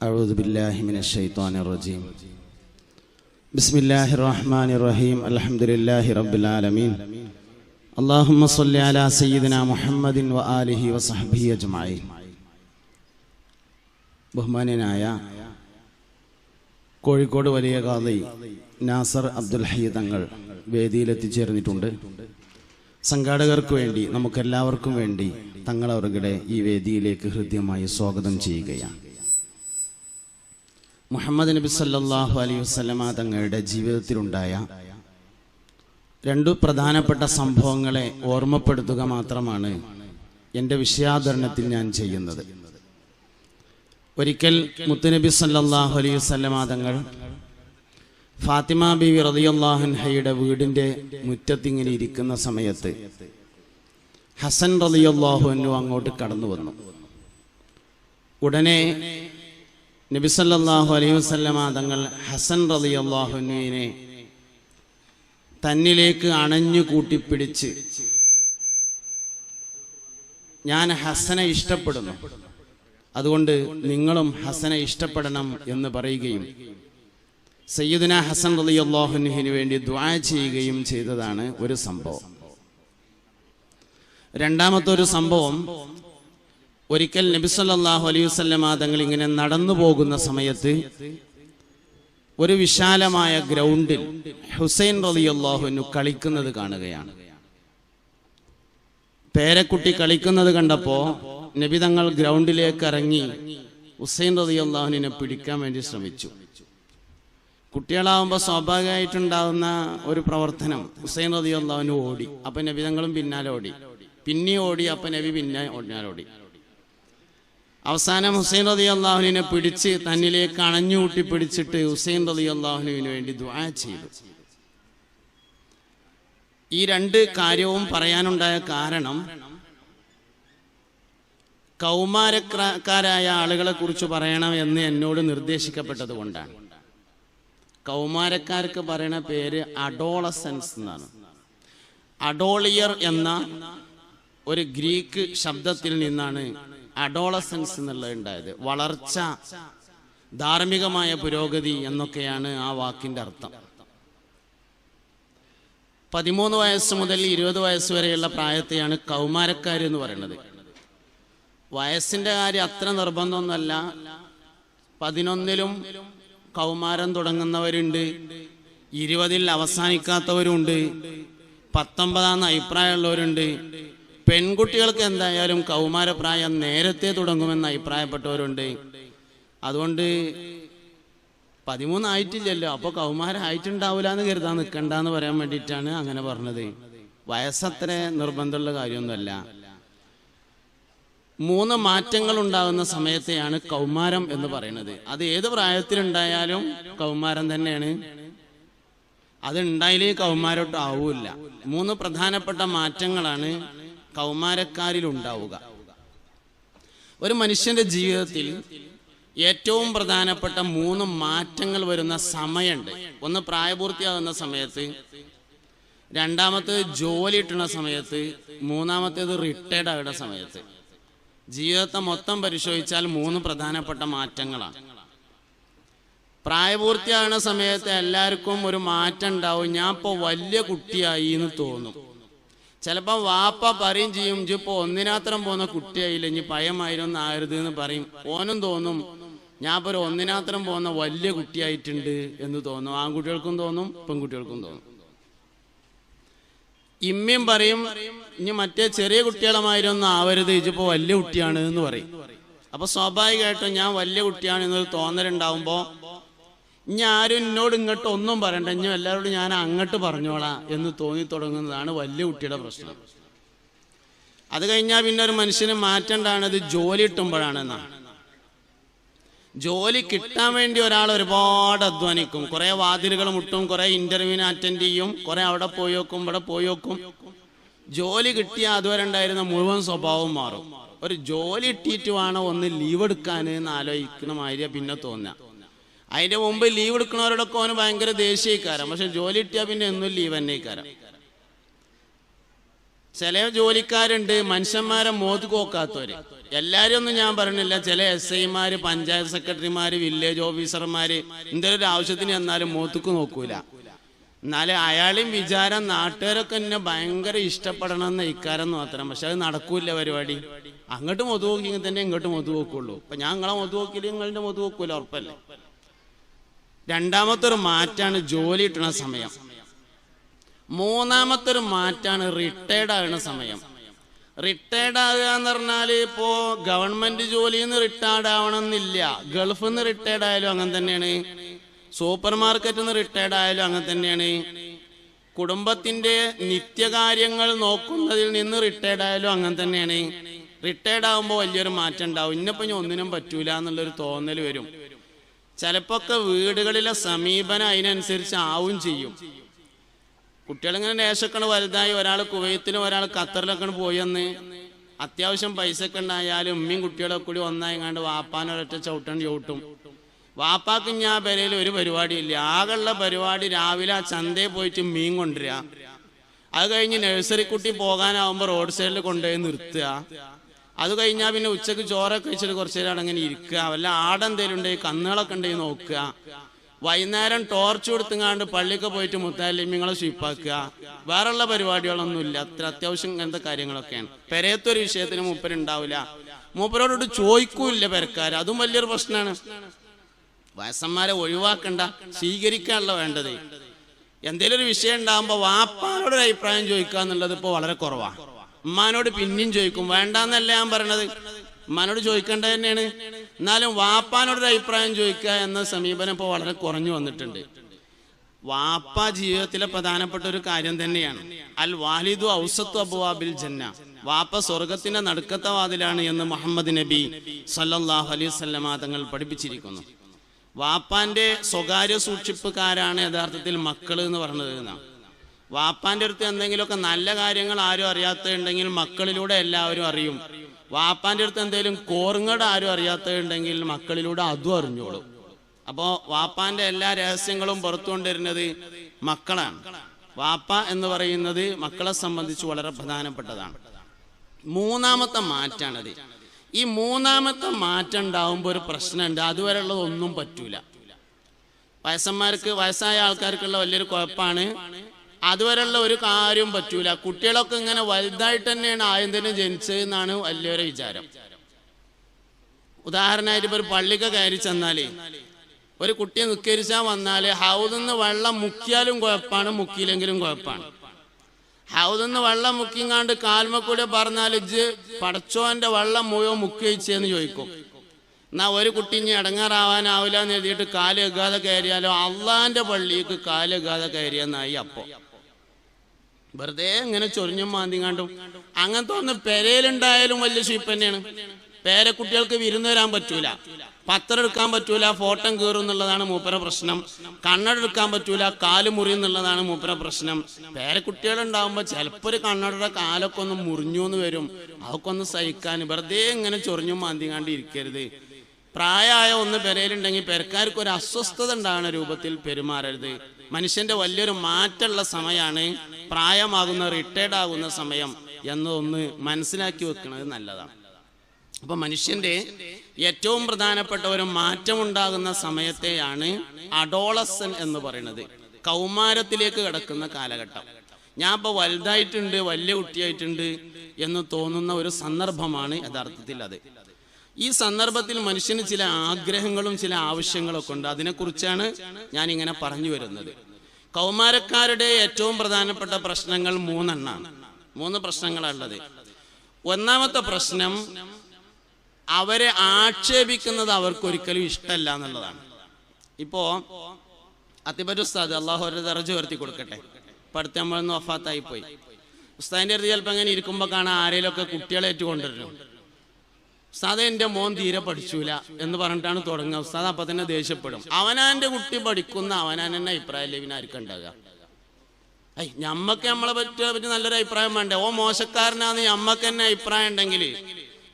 أعوذ بالله من الشيطان الرجيم بسم الله الرحمن الرحيم الحمد لله رب العالمين اللهم صل على سيدنا محمد وآله وصحبه أجمعين ബഹുമാന്യനായ കോഴിക്കോട് വലിയ കാതി നാസർ അബ്ദുൽ ഹൈ തങ്ങൾ വേദിയിലെത്തിച്ചേർന്നിട്ടുണ്ട് സംഘാടകർക്ക് വേണ്ടി നമുക്കെല്ലാവർക്കും വേണ്ടി തങ്ങൾ അവരുടെ ഈ വേദിയിലേക്ക് ഹൃദ്യമായി സ്വാഗതം ചെയ്യുകയാണ് മുഹമ്മദ് നബി സല്ലാഹു അലൈഹി വസ്ലമ തങ്ങളുടെ ജീവിതത്തിലുണ്ടായ രണ്ടു പ്രധാനപ്പെട്ട സംഭവങ്ങളെ ഓർമ്മപ്പെടുത്തുക മാത്രമാണ് എന്റെ വിഷയാധരണത്തിൽ ഞാൻ ചെയ്യുന്നത്. ഒരിക്കൽ മുത്തുനബി സല്ലാഹു അലൈഹി വസല്ലമ തങ്ങൾ ഫാത്തിമ ബീവി റളിയല്ലാഹുൻഹയുടെ വീടിന്റെ മുറ്റത്തിങ്ങനെ ഇരിക്കുന്ന സമയത്ത് ഹസൻ റളിയല്ലാഹു അങ്ങോട്ട് കടന്നു വന്നു ഉടനെ നബി സല്ലല്ലാഹു അലൈഹി വസല്ലമ തങ്ങൾ ഹസൻ അള്ളാഹുനുവിനെ തന്നിലേക്ക് അണഞ്ഞു കൂട്ടിപ്പിടിച്ച് ഞാൻ ഹസനെ ഇഷ്ടപ്പെടുന്നു. അതുകൊണ്ട് നിങ്ങളും ഹസനെ ഇഷ്ടപ്പെടണം എന്ന് പറയുകയും സയ്യിദിന ഹസൻ റളിയല്ലാഹുവിന് വേണ്ടി ദ്വാ ചെയ്യുകയും ചെയ്തതാണ് ഒരു സംഭവം. രണ്ടാമത്തെ ഒരു സംഭവം ഒരിക്കൽ നബി സല്ലല്ലാഹു അലൈഹി വസല്ലമ തങ്ങൾ ഇങ്ങനെ നടന്നു പോകുന്ന സമയത്ത് ഒരു വിശാലമായ ഗ്രൗണ്ടിൽ ഹുസൈൻ റലിയല്ലാഹുനു കളിക്കുന്നത് കാണുകയാണ്. പേരക്കുട്ടി കളിക്കുന്നത് കണ്ടപ്പോ നബി തങ്ങൾ ഗ്രൗണ്ടിലേക്ക് ഇറങ്ങി ഹുസൈൻ റളിയല്ലാഹുവിനെ പിടിക്കാൻ വേണ്ടി ശ്രമിച്ചു. കുട്ടികളാവുമ്പോൾ സ്വാഭാവികമായിട്ടുണ്ടാകുന്ന ഒരു പ്രവർത്തനം. ഹുസൈൻ റളിയല്ലാഹുവിന് ഓടി. അപ്പൊ നബി തങ്ങളും പിന്നാലെ ഓടി. പിന്നെ ഓടി അപ്പൊ നബി പിന്നെ ഓടിഞ്ഞാലോടി ഓടി. അവസാനം ഹുസൈൻ റതി അള്ളാഹുവിനെ പിടിച്ച് തന്നിലേക്ക് അണഞ്ഞുകൂട്ടി പിടിച്ചിട്ട് ഹുസൈൻ റതി അള്ളാഹുനുവിന് വേണ്ടി ദ്വാ ചെയ്തു. ഈ രണ്ട് കാര്യവും പറയാനുണ്ടായ കാരണം കൗമാരക്കാരായ ആളുകളെ കുറിച്ച് പറയണം എന്ന് എന്നോട് നിർദ്ദേശിക്കപ്പെട്ടത് കൊണ്ടാണ്. കൗമാരക്കാർക്ക് പറയുന്ന പേര് അഡോളസൻസ് എന്നാണ്. അഡോളിയർ എന്ന ഒരു ഗ്രീക്ക് ശബ്ദത്തിൽ നിന്നാണ് അഡോളസൻസ് എന്നുള്ളത് ഉണ്ടായത്. വളർച്ച ധാർമ്മികമായ പുരോഗതി എന്നൊക്കെയാണ് ആ വാക്കിന്റെ അർത്ഥം. പതിമൂന്ന് വയസ്സ് മുതൽ ഇരുപത് വയസ്സ് വരെയുള്ള പ്രായത്തെയാണ് കൗമാരക്കാർ എന്ന് പറയുന്നത്. വയസ്സിന്റെ കാര്യം അത്ര നിർബന്ധമൊന്നുമല്ല. പതിനൊന്നിലും കൗമാരം തുടങ്ങുന്നവരുണ്ട്. ഇരുപതിൽ അവസാനിക്കാത്തവരുണ്ട്. പത്തൊമ്പതാം അഭിപ്രായമുള്ളവരുണ്ട്. പെൺകുട്ടികൾക്ക് എന്തായാലും കൗമാരപ്രായം നേരത്തെ തുടങ്ങുമെന്ന് അഭിപ്രായപ്പെട്ടവരുണ്ട്. അതുകൊണ്ട് പതിമൂന്നായിട്ടില്ലല്ലോ അപ്പോൾ കൗമാരം ആയിട്ടുണ്ടാവില്ല എന്ന് കരുതാൻ നിൽക്കണ്ടെന്ന് പറയാൻ വേണ്ടിയിട്ടാണ് അങ്ങനെ പറഞ്ഞത്. വയസ്സത്ര നിർബന്ധമുള്ള കാര്യമൊന്നുമല്ല. മൂന്ന് മാറ്റങ്ങൾ ഉണ്ടാകുന്ന സമയത്തെയാണ് കൗമാരം എന്ന് പറയുന്നത്. അത് ഏത് പ്രായത്തിലുണ്ടായാലും കൗമാരം തന്നെയാണ്. അത് ഉണ്ടായാലേ കൗമാരോട്ട് ആവൂല മൂന്ന് പ്രധാനപ്പെട്ട മാറ്റങ്ങളാണ് കൗമാരക്കാരിൽ ഉണ്ടാവുക ഒരു മനുഷ്യന്റെ ജീവിതത്തിൽ ഏറ്റവും പ്രധാനപ്പെട്ട മൂന്ന് മാറ്റങ്ങൾ വരുന്ന സമയമുണ്ട്. ഒന്ന് പ്രായപൂർത്തിയാകുന്ന സമയത്ത് രണ്ടാമത്തേത് ജോലി കിട്ടുന്ന സമയത്ത് മൂന്നാമത്തേത് റിട്ടയർഡ് ആകുന്ന സമയത്ത്. ജീവിതത്തെ മൊത്തം പരിശോധിച്ചാൽ മൂന്ന് പ്രധാനപ്പെട്ട മാറ്റങ്ങളാണ്. പ്രായപൂർത്തിയാകുന്ന സമയത്ത് എല്ലാവർക്കും ഒരു മാറ്റം ഉണ്ടാവും. ഞാൻ ഇപ്പോൾ വലിയ കുട്ടിയായി എന്ന് തോന്നും. ചിലപ്പോൾ വാപ്പ പറയും ചെയ്യും ഇപ്പൊ ഒന്നിനാത്രം പോകുന്ന കുട്ടിയായില്ല ഇനി പയമായിരുന്നു ആരുത് എന്ന് പറയും. ഓനും തോന്നും ഞാൻ ഇപ്പോൾ ഒന്നിനാത്രം പോകുന്ന വലിയ കുട്ടിയായിട്ടുണ്ട് എന്ന് തോന്നും. ആൺകുട്ടികൾക്കും തോന്നും പെൺകുട്ടികൾക്കും തോന്നും. ഇമ്മയും പറയും ഇനി മറ്റേ ചെറിയ കുട്ടികളുമായിരുന്നു ആവരുത് ഇതിപ്പോ വലിയ കുട്ടിയാണ് എന്ന് പറയും. അപ്പൊ സ്വാഭാവികമായിട്ടും ഞാൻ വലിയ കുട്ടിയാണ് എന്നൊരു തോന്നലുണ്ടാവുമ്പോ ആരും എന്നോട് ഇങ്ങോട്ട് ഒന്നും പറയണ്ട. ഇനി എല്ലാവരോടും ഞാൻ അങ്ങോട്ട് പറഞ്ഞോളാം എന്ന് തോന്നി തുടങ്ങുന്നതാണ് വലിയ കുട്ടിയുടെ പ്രശ്നം. അത് കഴിഞ്ഞാൽ പിന്നെ ഒരു മനുഷ്യന് മാറ്റേണ്ടത് ജോലി കിട്ടുമ്പോഴാണെന്നാണ് ജോലി കിട്ടാൻ വേണ്ടി ഒരാൾ ഒരുപാട് അധ്വാനിക്കും. കുറേ വാതിലുകൾ മുട്ടും കുറേ ഇന്റർവ്യൂവിന് അറ്റൻഡ് ചെയ്യും കുറെ അവിടെ പോയി നോക്കും ഇവിടെ പോയി നോക്കും. ജോലി കിട്ടിയ അതുവരെ ഉണ്ടായിരുന്ന മുഴുവൻ സ്വഭാവം മാറും. ഒരു ജോലി കിട്ടിയിട്ട് വേണം ഒന്ന് ലീവ് എടുക്കാൻ എന്ന് ആലോചിക്കുന്ന മാതിരിയാ പിന്നെ തോന്നുക. അതിന്റെ മുമ്പ് ലീവ് എടുക്കുന്നവരോടൊക്കെ അവന് ഭയങ്കര ദേഷ്യക്കാരം പക്ഷെ ജോലി കിട്ടിയാൽ പിന്നെ എന്നും ലീവ് തന്നെ കാരം ചില ജോലിക്കാരുണ്ട് മനുഷ്യന്മാരെ മോത്ത് കോക്കാത്തവര്. എല്ലാരും ഒന്നും ഞാൻ പറഞ്ഞില്ല. ചില എസ് ഐമാര് പഞ്ചായത്ത് സെക്രട്ടറിമാര് വില്ലേജ് ഓഫീസർമാര് എന്തെങ്കിലും ഒരു ആവശ്യത്തിന് എന്നാലും മോത്തുക്ക് നോക്കൂല. എന്നാലും അയാളെയും വിചാരം നാട്ടുകാരൊക്കെ എന്നെ ഭയങ്കര ഇഷ്ടപ്പെടണം എന്ന ഇക്കാരം മാത്രം. പക്ഷെ അത് നടക്കൂല പരിപാടി. അങ്ങോട്ട് മൊതു തന്നെ ഇങ്ങോട്ട് മൊതു നോക്കുള്ളൂ. അപ്പൊ ഞാൻ നിങ്ങളെ മൊതു നോക്കിയില്ല നിങ്ങളുടെ മൊതു ഉറപ്പല്ലേ? രണ്ടാമത്തെ ഒരു മാറ്റാണ് ജോലി കിട്ടുന്ന സമയം. മൂന്നാമത്തെ ഒരു മാറ്റാണ് റിട്ടയർഡ് ആകുന്ന സമയം. റിട്ടയർഡ് ആകുക എന്ന് പറഞ്ഞാൽ ഇപ്പോ ഗവൺമെന്റ് ജോലിയിൽ നിന്ന് റിട്ടയർഡ് ആവണമെന്നില്ല. ഗൾഫിൽ നിന്ന് റിട്ടയർഡ് ആയാലും അങ്ങനെ തന്നെയാണ്. സൂപ്പർ മാർക്കറ്റിൽ നിന്ന് റിട്ടയർഡ് ആയാലും അങ്ങനെ തന്നെയാണ്. കുടുംബത്തിന്റെ നിത്യകാര്യങ്ങൾ നോക്കുന്നതിൽ നിന്ന് റിട്ടയർഡ് ആയാലും അങ്ങനെ തന്നെയാണ്. റിട്ടയർഡ് ആകുമ്പോൾ വലിയൊരു മാറ്റം ഉണ്ടാവും. ഇന്നിപ്പോൾ ഞാൻ ഒന്നിനും പറ്റൂല എന്നുള്ളൊരു തോന്നൽ വരും. ചിലപ്പോ ഒക്കെ വീടുകളിലെ സമീപനം അതിനനുസരിച്ച് ആവും ചെയ്യും. കുട്ടികളിങ്ങനെ ലേശക്കണ് വലുതായി ഒരാൾ കുവൈത്തിലും ഒരാൾ ഖത്തറിലൊക്കെ പോയെന്ന്. അത്യാവശ്യം പൈസ ഒക്കെ ഉണ്ടായാലും ഉമ്മയും കുട്ടികളൊക്കെ കൂടി ഒന്നായി കണ്ട് വാപ്പാൻ ഒരൊറ്റ ചവിട്ടൻ ചവിട്ടും. വാപ്പാക്ക് ഞാൻ പെരയിൽ ഒരു പരിപാടിയില്ല. ആകെയുള്ള പരിപാടി രാവിലെ ആ ചന്തയിൽ പോയിട്ട് മീൻ കൊണ്ടുവരിക. അത് കഴിഞ്ഞ് നഴ്സറി കുട്ടി പോകാനാവുമ്പോൾ റോഡ് സൈഡിൽ കൊണ്ടുപോയി നിർത്തുക. അത് കഴിഞ്ഞാൽ പിന്നെ ഉച്ചയ്ക്ക് ചോറൊക്കെ കഴിച്ചിട്ട് കുറച്ച് നേരം അങ്ങനെ ഇരിക്കുക. വല്ല ആടെന്തേലും ഉണ്ടെങ്കിൽ കന്നുകളൊക്കെ ഉണ്ടെങ്കിൽ നോക്കുക. വൈകുന്നേരം ടോർച്ച് കൊടുത്തുങ്ങാണ്ട് പള്ളിയൊക്കെ പോയിട്ട് മുത്താലിമ്യങ്ങളെ സ്വീപ്പാക്കുക വേറെയുള്ള പരിപാടികളൊന്നുമില്ല. അത്ര അത്യാവശ്യം ഇങ്ങനത്തെ കാര്യങ്ങളൊക്കെയാണ്. പെരയത്തൊരു വിഷയത്തിന് മൂപ്പരുണ്ടാവില്ല മൂപ്പരോട് ചോദിക്കൂല്ല പെരക്കാർ അതും വലിയൊരു പ്രശ്നമാണ്. വയസ്സന്മാരെ ഒഴിവാക്കണ്ട. സ്വീകരിക്കാനുള്ള വേണ്ടത്. എന്തെങ്കിലും ഒരു വിഷയം ഉണ്ടാകുമ്പോൾ വാപ്പാനോട് ഒരു അഭിപ്രായം ചോദിക്കുക എന്നുള്ളത് ഇപ്പോൾ വളരെ കുറവാണ് ഉമ്മാനോട് പിന്നെയും ചോദിക്കും വേണ്ടാന്നല്ല ഞാൻ പറയണത്? ഉമ്മാനോട് ചോദിക്കേണ്ടത് തന്നെയാണ്. എന്നാലും വാപ്പാനോട് ഒരു അഭിപ്രായം ചോദിക്കുക എന്ന സമീപനം ഇപ്പോൾ വളരെ കുറഞ്ഞു വന്നിട്ടുണ്ട്. വാപ്പ ജീവിതത്തിലെ പ്രധാനപ്പെട്ട ഒരു കാര്യം തന്നെയാണ്. അൽ വാലിദു ഔസത്തു അബുവാബിൽ ജന്ന. വാപ്പ സ്വർഗത്തിന്റെ നടുക്കത്തെ വാതിലാണ് എന്ന് മുഹമ്മദ് നബി സല്ലാഹു അലൈഹി വസല്ലമ തങ്ങൾ പഠിപ്പിച്ചിരിക്കുന്നു. വാപ്പാന്റെ സ്വകാര്യ സൂക്ഷിപ്പുകാരാണ് യഥാർത്ഥത്തിൽ മക്കൾ എന്ന് പറഞ്ഞത് എന്നാണ്. വാപ്പാന്റെ അടുത്ത് എന്തെങ്കിലുമൊക്കെ നല്ല കാര്യങ്ങൾ ആരും അറിയാത്തതുണ്ടെങ്കിൽ മക്കളിലൂടെ എല്ലാവരും അറിയും. വാപ്പാന്റെ അടുത്ത് എന്തെങ്കിലും കോറുങ്ങട ആരും അറിയാത്തതുണ്ടെങ്കിൽ മക്കളിലൂടെ അതും അറിഞ്ഞോളും. അപ്പോൾ വാപ്പാന്റെ എല്ലാ രഹസ്യങ്ങളും പുറത്തുകൊണ്ടിരുന്നത് മക്കളാണ്. വാപ്പ എന്ന് പറയുന്നത് മക്കളെ സംബന്ധിച്ച് വളരെ പ്രധാനപ്പെട്ടതാണ്. മൂന്നാമത്തെ മാറ്റാണത്. ഈ മൂന്നാമത്തെ മാറ്റം ഉണ്ടാവുമ്പോൾ ഒരു പ്രശ്നമുണ്ട്. അതുവരെയുള്ളത് ഒന്നും പറ്റൂല. വയസ്സന്മാർക്ക് വയസ്സായ ആൾക്കാർക്കുള്ള വലിയൊരു കുഴപ്പമാണ് അതുവരെയുള്ള ഒരു കാര്യം പറ്റൂല. കുട്ടികളൊക്കെ ഇങ്ങനെ വലുതായിട്ട് തന്നെയാണ് ആദ്യം തന്നെ ജനിച്ചത് എന്നാണ് വലിയൊരു വിചാരം. ഉദാഹരണമായിട്ട് ഇപ്പൊ ഒരു പള്ളിക്ക് കയറി ചെന്നാലേ ഒരു കുട്ടിയെ നിസ്കരിച്ചാൽ വന്നാൽ ഹൗദിന്ന് വെള്ളം മുക്കിയാലും കുഴപ്പമാണ് മുക്കിയില്ലെങ്കിലും കുഴപ്പമാണ് ഹൗദിന്ന് വെള്ളം മുക്കിങ്ങാണ്ട് കാൽമക്കൂടെ പറഞ്ഞാൽ ഇജ് പടച്ചോന്റെ വെള്ളം മുഴുവൻ മുക്കിയച്ചെന്ന് ചോദിക്കും. എന്നാ ഒരു കുട്ടി ഇനി ഇടങ്ങാറാവാനാവില്ല എന്ന് എഴുതിയിട്ട് കാൽ വെക്കാതെ കയറിയാലോ? അള്ളാന്റെ പള്ളിക്ക് കാൽ വെക്കാതെ കയറിയെന്നായി അപ്പോ. വെറുതെ ഇങ്ങനെ ചൊറിഞ്ഞും മാന്തിങ്ങാണ്ടും അങ്ങനത്തെ ഒന്ന് പെരയിലുണ്ടായാലും വലിയ ഷീപ്പ് തന്നെയാണ്. പേരക്കുട്ടികൾക്ക് വിരുന്ന് വരാൻ പറ്റൂല. പത്രം എടുക്കാൻ പറ്റൂല ഫോട്ടം കീറും എന്നുള്ളതാണ് മൂപ്പര പ്രശ്നം. കണ്ണടെടുക്കാൻ പറ്റൂല കാൽ മുറി എന്നുള്ളതാണ് മൂപ്പര പ്രശ്നം. പേരക്കുട്ടികളുണ്ടാവുമ്പോൾ ചിലപ്പോൾ ഒരു കണ്ണടയുടെ കാലൊക്കെ ഒന്ന് മുറിഞ്ഞു എന്ന് വരും. അതൊക്കെ ഒന്ന് സഹിക്കാൻ വെറുതെ ഇങ്ങനെ ചൊറിഞ്ഞും മാന്തിങ്ങാണ്ട് ഇരിക്കരുത്. പ്രായമായ ഒന്ന് പെരയിലുണ്ടെങ്കിൽ പെരക്കാർക്ക് ഒരു അസ്വസ്ഥത ഉണ്ടാകുന്ന രൂപത്തിൽ പെരുമാറരുത്. മനുഷ്യന്റെ വലിയൊരു മാറ്റമുള്ള സമയമാണ് പ്രായമാകുന്ന റിട്ടയർഡ് ആകുന്ന സമയം എന്നൊന്ന് മനസ്സിലാക്കി വെക്കുന്നത് നല്ലതാണ്. അപ്പൊ മനുഷ്യന്റെ ഏറ്റവും പ്രധാനപ്പെട്ട ഒരു മാറ്റമുണ്ടാകുന്ന സമയത്തെയാണ് അഡോളസൻ എന്ന് പറയുന്നത്. കൗമാരത്തിലേക്ക് കിടക്കുന്ന കാലഘട്ടം. ഞാൻ ഇപ്പോൾ വലുതായിട്ടുണ്ട് വലിയ കുട്ടിയായിട്ടുണ്ട് എന്ന് തോന്നുന്ന ഒരു സന്ദർഭമാണ് യഥാർത്ഥത്തിൽ അത്. ഈ സന്ദർഭത്തിൽ മനുഷ്യന് ചില ആഗ്രഹങ്ങളും ചില ആവശ്യങ്ങളൊക്കെ ഉണ്ട്. അതിനെക്കുറിച്ചാണ് ഞാൻ ഇങ്ങനെ പറഞ്ഞു വരുന്നത്. കൗമാരക്കാരുടെ ഏറ്റവും പ്രധാനപ്പെട്ട പ്രശ്നങ്ങൾ മൂന്നെണ്ണാണ്. മൂന്ന് പ്രശ്നങ്ങളുള്ളത് ഒന്നാമത്തെ പ്രശ്നം അവരെ ആക്ഷേപിക്കുന്നത് അവർക്ക് ഒരിക്കലും ഇഷ്ടമല്ല എന്നുള്ളതാണ്. ഇപ്പോ അത്തിപ്പറ്റ ഉസ്താദ് അള്ളാഹു ഒരു ദർജ ഉയർത്തി കൊടുക്കട്ടെ. പഠിത്തം വഫാത്തായി പോയി. ഉസ്താദിന്റെ അടുത്ത് ചിലപ്പോൾ അങ്ങനെ ഇരിക്കുമ്പോൾ കാണാൻ ആരെങ്കിലുമൊക്കെ കുട്ടികളെ ഏറ്റുകൊണ്ടിരുന്നു ഉസ്താദ് എന്റെ മോൻ തീരെ പഠിച്ചൂല എന്ന് പറഞ്ഞിട്ടാണ് തുടങ്ങുക. ഉസ്താദ് അപ്പൊ തന്നെ ദേഷ്യപ്പെടും. അവനാന്റെ കുട്ടി പഠിക്കുന്ന അവനാൻ തന്നെ അഭിപ്രായം പിന്നെ ആർക്കും ഉണ്ടാകുക ഐ ഞമ്മക്ക് നമ്മളെ പറ്റിയ പറ്റി നല്ലൊരു അഭിപ്രായം വേണ്ടേ? ഓ മോശക്കാരനാന്ന് ഞമ്മക്ക് തന്നെ അഭിപ്രായം ഉണ്ടെങ്കിൽ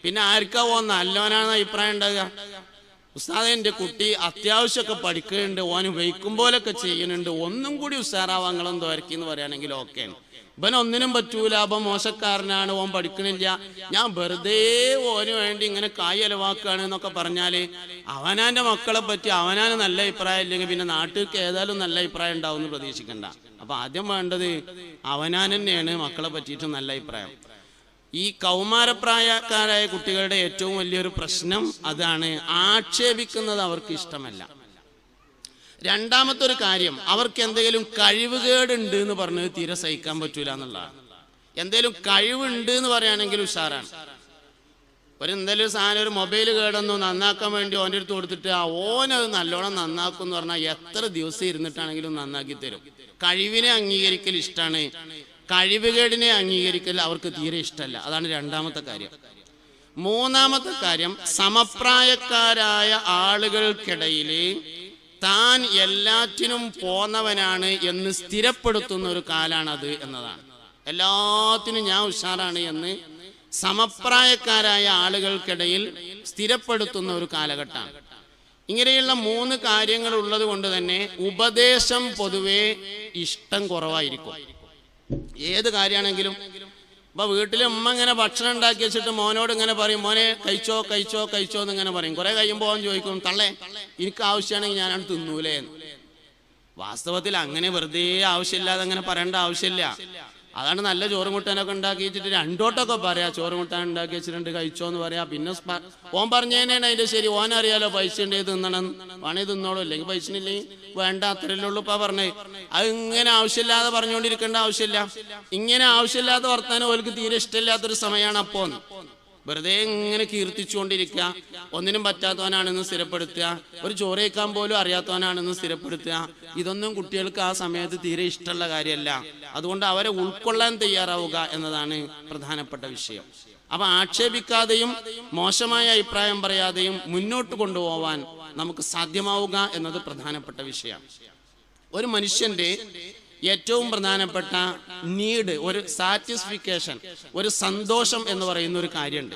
പിന്നെ ആർക്കാ ഓ നല്ലവനാണെന്ന് അഭിപ്രായം ഉണ്ടാകുക ഉസ്താദ് എന്റെ കുട്ടി അത്യാവശ്യമൊക്കെ പഠിക്കുന്നുണ്ട്. ഓൻ ഉപയോഗിക്കും പോലൊക്കെ ചെയ്യുന്നുണ്ട്. ഒന്നും കൂടി ഉസ്താറാവാങ്ങളും തോരക്കി എന്ന് പറയുകയാണെങ്കിൽ ഓക്കെയാണ് ഇവൻ ഒന്നിനും പറ്റൂല അപ്പൊ മോശക്കാരനാണ് ഓൻ പഠിക്കണില്ല. ഞാൻ വെറുതെ ഓന് വേണ്ടി ഇങ്ങനെ കായ് അലവാക്കുകയാണ് എന്നൊക്കെ പറഞ്ഞാൽ അവനാന്റെ മക്കളെ പറ്റി അവനാന് നല്ല അഭിപ്രായം ഇല്ലെങ്കിൽ പിന്നെ നാട്ടിലേക്ക് ഏതായാലും നല്ല അഭിപ്രായം ഉണ്ടാവും എന്ന് പ്രതീക്ഷിക്കണ്ട. അപ്പൊ ആദ്യം വേണ്ടത് അവനാൻ തന്നെയാണ് മക്കളെ പറ്റിയിട്ട് നല്ല അഭിപ്രായം. ഈ കൗമാരപ്രായക്കാരായ കുട്ടികളുടെ ഏറ്റവും വലിയൊരു പ്രശ്നം അതാണ് ആക്ഷേപിക്കുന്നത് അവർക്ക് ഇഷ്ടമല്ല. രണ്ടാമത്തെ ഒരു കാര്യം അവർക്ക് എന്തെങ്കിലും കഴിവുകേടുണ്ട് എന്ന് പറഞ്ഞത് തീരെ സഹിക്കാൻ പറ്റൂല എന്നുള്ളതാണ്. എന്തെങ്കിലും കഴിവുണ്ട് എന്ന് പറയുകയാണെങ്കിൽ ഉഷാറാണ്. ഒരു എന്തെങ്കിലും സാധനം ഒരു മൊബൈൽ കേടൊന്നു നന്നാക്കാൻ വേണ്ടി ഓന്റെ അടുത്ത് കൊടുത്തിട്ട് ആ ഓനത് നല്ലോണം നന്നാക്കും എന്ന് പറഞ്ഞാൽ എത്ര ദിവസം ഇരുന്നിട്ടാണെങ്കിലും നന്നാക്കി തരും. കഴിവിനെ അംഗീകരിക്കൽ ഇഷ്ടമാണ് കഴിവുകേടിനെ അംഗീകരിക്കൽ അവർക്ക് തീരെ ഇഷ്ടമല്ല. അതാണ് രണ്ടാമത്തെ കാര്യം. മൂന്നാമത്തെ കാര്യം സമപ്രായക്കാരായ ആളുകൾക്കിടയിൽ താൻ എല്ലാറ്റിനും പോന്നവനാണ് എന്ന് സ്ഥിരപ്പെടുത്തുന്ന ഒരു കാലാണത് എന്നതാണ്. എല്ലാത്തിനും ഞാൻ ഉഷാറാണ് എന്ന് സമപ്രായക്കാരായ ആളുകൾക്കിടയിൽ സ്ഥിരപ്പെടുത്തുന്ന ഒരു കാലഘട്ടമാണ് ഇങ്ങനെയുള്ള മൂന്ന് കാര്യങ്ങൾ ഉള്ളത് കൊണ്ട് തന്നെ ഉപദേശം പൊതുവെ ഇഷ്ടം കുറവായിരിക്കും. ഏത് കാര്യമാണെങ്കിലും ഇപ്പൊ വീട്ടിലെ ഉമ്മ ഇങ്ങനെ ഭക്ഷണം ഉണ്ടാക്കി വെച്ചിട്ട് മോനോട് ഇങ്ങനെ പറയും മോനെ കഴിച്ചോ കഴിച്ചോ കഴിച്ചോ എന്ന് ഇങ്ങനെ പറയും കുറെ കഴിയുമ്പോൾ അവൻ ചോദിക്കും തള്ളേ എനിക്ക് ആവശ്യമാണെങ്കിൽ ഞാനാണ് തിന്നൂലേ. വാസ്തവത്തിൽ അങ്ങനെ വെറുതെ ആവശ്യമില്ലാതെ അങ്ങനെ പറയേണ്ട ആവശ്യമില്ല അതാണ് നല്ല ചോറും കൂട്ടാനൊക്കെ ഉണ്ടാക്കി വെച്ചിട്ട് രണ്ടോട്ടൊക്കെ പറയാ. ചോറും കൂട്ടാൻ ഉണ്ടാക്കി വെച്ചിട്ടുണ്ട് കഴിച്ചോ എന്ന് പറയാ. പിന്നെ ഓൻ പറഞ്ഞേനാണ് അതിന്റെ ശരി. ഓൻ അറിയാലോ പൈസ ഉണ്ടെങ്കിൽ തിന്നണം. വേണേ തിന്നോളൂ. അല്ലെങ്കിൽ പൈസ ഇല്ലെങ്കിൽ വേണ്ട. അത്രയല്ലേ ഉള്ളൂ ഇപ്പൊ പറഞ്ഞേ അത് ഇങ്ങനെ ആവശ്യമില്ലാതെ പറഞ്ഞുകൊണ്ടിരിക്കേണ്ട ആവശ്യമില്ല. ഇങ്ങനെ ആവശ്യമില്ലാതെ വർത്താനം ഓർക്ക് തീരെ ഇഷ്ടമില്ലാത്തൊരു സമയമാണ് അപ്പോ വെറുതെ ഇങ്ങനെ കീർത്തിച്ചുകൊണ്ടിരിക്കുക. ഒന്നിനും പറ്റാത്തവനാണെന്ന് സ്ഥിരപ്പെടുത്തുക. ഒരു ചോറേക്കാൻ പോലും അറിയാത്തവനാണെന്ന് സ്ഥിരപ്പെടുത്തുക. ഇതൊന്നും കുട്ടികൾക്ക് ആ സമയത്ത് തീരെ ഇഷ്ടമുള്ള കാര്യമല്ല. അതുകൊണ്ട് അവരെ ഉൾക്കൊള്ളാൻ തയ്യാറാവുക എന്നതാണ് പ്രധാനപ്പെട്ട വിഷയം. അപ്പൊ ആക്ഷേപിക്കാതെയും മോശമായ അഭിപ്രായം പറയാതെയും മുന്നോട്ട് കൊണ്ടുപോവാൻ നമുക്ക് സാധ്യമാവുക എന്നത് പ്രധാനപ്പെട്ട വിഷയം. ഒരു മനുഷ്യന്റെ ഏറ്റവും പ്രധാനപ്പെട്ട നീഡ് ഒരു സാറ്റിസ്ഫിക്കേഷൻ ഒരു സന്തോഷം എന്ന് പറയുന്ന ഒരു കാര്യമുണ്ട്.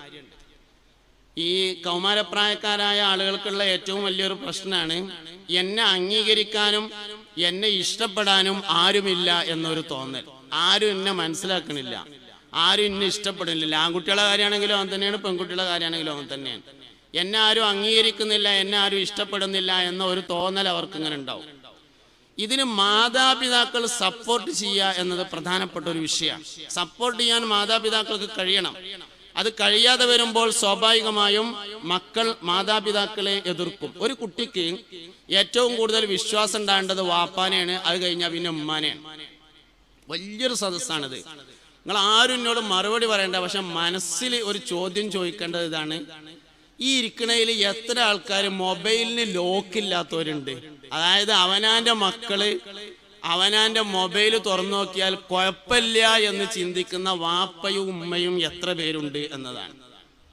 ഈ കൗമാരപ്രായക്കാരായ ആളുകൾക്കുള്ള ഏറ്റവും വലിയൊരു പ്രശ്നമാണ് എന്നെ അംഗീകരിക്കാനും എന്നെ ഇഷ്ടപ്പെടാനും ആരുമില്ല എന്നൊരു തോന്നൽ. ആരും എന്നെ മനസ്സിലാക്കണില്ല. ആരും എന്നെ ഇഷ്ടപ്പെടുന്നില്ല. ആൺകുട്ടികളെ കാര്യമാണെങ്കിലും അവൻ തന്നെയാണ് പെൺകുട്ടികളെ കാര്യമാണെങ്കിലും അവൻ തന്നെയാണ്. എന്നെ ആരും അംഗീകരിക്കുന്നില്ല എന്നെ ആരും ഇഷ്ടപ്പെടുന്നില്ല എന്ന ഒരു തോന്നൽ അവർക്ക് ഇങ്ങനെ ഉണ്ടാവും. ഇതിന് മാതാപിതാക്കൾ സപ്പോർട്ട് ചെയ്യുക എന്നത് പ്രധാനപ്പെട്ട ഒരു വിഷയമാണ്. സപ്പോർട്ട് ചെയ്യാൻ മാതാപിതാക്കൾക്ക് കഴിയണം. അത് കഴിയാതെ വരുമ്പോൾ സ്വാഭാവികമായും മക്കൾ മാതാപിതാക്കളെ എതിർക്കും. ഒരു കുട്ടിക്ക് ഏറ്റവും കൂടുതൽ വിശ്വാസം ഉണ്ടാകേണ്ടത് വാപ്പാനെയാണ്. അത് കഴിഞ്ഞാൽ പിന്നെ ഉമ്മാനെയാണ്. വലിയൊരു സദസ്സാണിത്. നിങ്ങൾ ആരും എന്നോട് മറുപടി പറയണ്ട പക്ഷെ മനസ്സിൽ ഒരു ചോദ്യം ചോദിക്കേണ്ടത് ഇതാണ്. ഈ ഇരിക്കണയിൽ എത്ര ആൾക്കാർ മൊബൈലിന് ലോക്കില്ലാത്തവരുണ്ട് അതായത് അവനാന്റെ മക്കൾ അവനാന്റെ മൊബൈൽ തുറന്നു നോക്കിയാൽ കുഴപ്പമില്ല എന്ന് ചിന്തിക്കുന്ന വാപ്പയും ഉമ്മയും എത്ര പേരുണ്ട് എന്നതാണ്.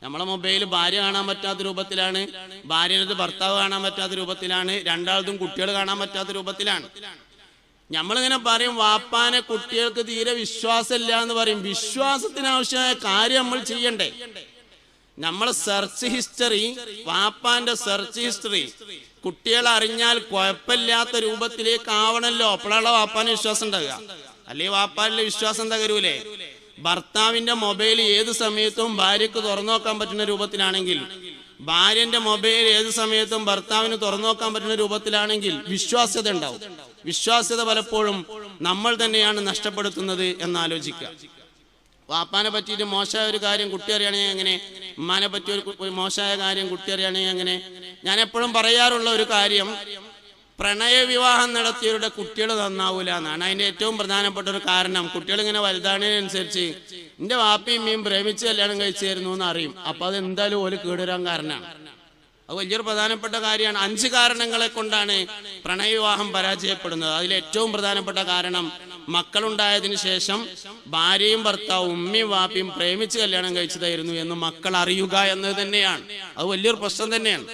നമ്മളെ മൊബൈൽ ഭാര്യ കാണാൻ പറ്റാത്ത രൂപത്തിലാണ് ഭാര്യനത് ഭർത്താവ് കാണാൻ പറ്റാത്ത രൂപത്തിലാണ് രണ്ടാളതും കുട്ടികൾ കാണാൻ പറ്റാത്ത രൂപത്തിലാണ്. നമ്മളിങ്ങനെ പറയും വാപ്പാനെ കുട്ടികൾക്ക് തീരെ വിശ്വാസമില്ല എന്ന് പറയും. വിശ്വാസത്തിന് ആവശ്യമായ കാര്യം നമ്മൾ ചെയ്യണ്ടേ? നമ്മളെ സെർച്ച് ഹിസ്റ്ററി വാപ്പാന്റെ സെർച്ച് ഹിസ്റ്ററി കുട്ടികൾ അറിഞ്ഞാൽ കുഴപ്പമില്ലാത്ത രൂപത്തിലേക്ക് ആവണല്ലോ. അപ്പോഴാണ് വാപ്പാന് വിശ്വാസം ഉണ്ടാകുക അല്ലെ വാപ്പാനിലെ വിശ്വാസം തകരൂലേ? ഭർത്താവിന്റെ മൊബൈൽ ഏത് സമയത്തും ഭാര്യക്ക് തുറന്നു നോക്കാൻ പറ്റുന്ന രൂപത്തിലാണെങ്കിൽ ഭാര്യന്റെ മൊബൈൽ ഏത് സമയത്തും ഭർത്താവിന് തുറന്നു നോക്കാൻ പറ്റുന്ന രൂപത്തിലാണെങ്കിൽ വിശ്വാസ്യത ഉണ്ടാവും. വിശ്വാസ്യത പലപ്പോഴും നമ്മൾ തന്നെയാണ് നഷ്ടപ്പെടുത്തുന്നത് എന്നാലോചിക്കുക. വാപ്പാനെ പറ്റിയിട്ട് മോശമായ ഒരു കാര്യം കുട്ടി അറിയണമെങ്കിൽ എങ്ങനെ? ഉമ്മാനെ പറ്റി ഒരു മോശമായ കാര്യം കുട്ടി അറിയണമെങ്കിൽ എങ്ങനെ? ഞാൻ എപ്പോഴും പറയാറുള്ള ഒരു കാര്യം പ്രണയ വിവാഹം നടത്തിയവരുടെ കുട്ടികൾ നന്നാവൂല എന്നാണ്. അതിന്റെ ഏറ്റവും പ്രധാനപ്പെട്ട ഒരു കാരണം കുട്ടികൾ ഇങ്ങനെ വലുതാണതിനനുസരിച്ച് എന്റെ വാപ്പയും മീൻ പ്രേമിച്ച് കല്യാണം കഴിച്ചായിരുന്നു എന്ന് അറിയും. അപ്പൊ അത് എന്തായാലും ഓൽ കേടുവരാൻ കാരണമാണ്. അത് വലിയൊരു പ്രധാനപ്പെട്ട കാര്യമാണ്. അഞ്ച് കാരണങ്ങളെ കൊണ്ടാണ് പ്രണയവിവാഹം പരാജയപ്പെടുന്നത്. അതിൽ ഏറ്റവും പ്രധാനപ്പെട്ട കാരണം മക്കളുണ്ടായതിനു ശേഷം ഭാര്യയും ഭർത്താവും ഉമ്മയും വാപ്പയും പ്രേമിച്ച് കല്യാണം കഴിച്ചതായിരുന്നു എന്ന് മക്കൾ അറിയുക എന്നത് തന്നെയാണ്. അത് വലിയൊരു പ്രശ്നം തന്നെയാണ്.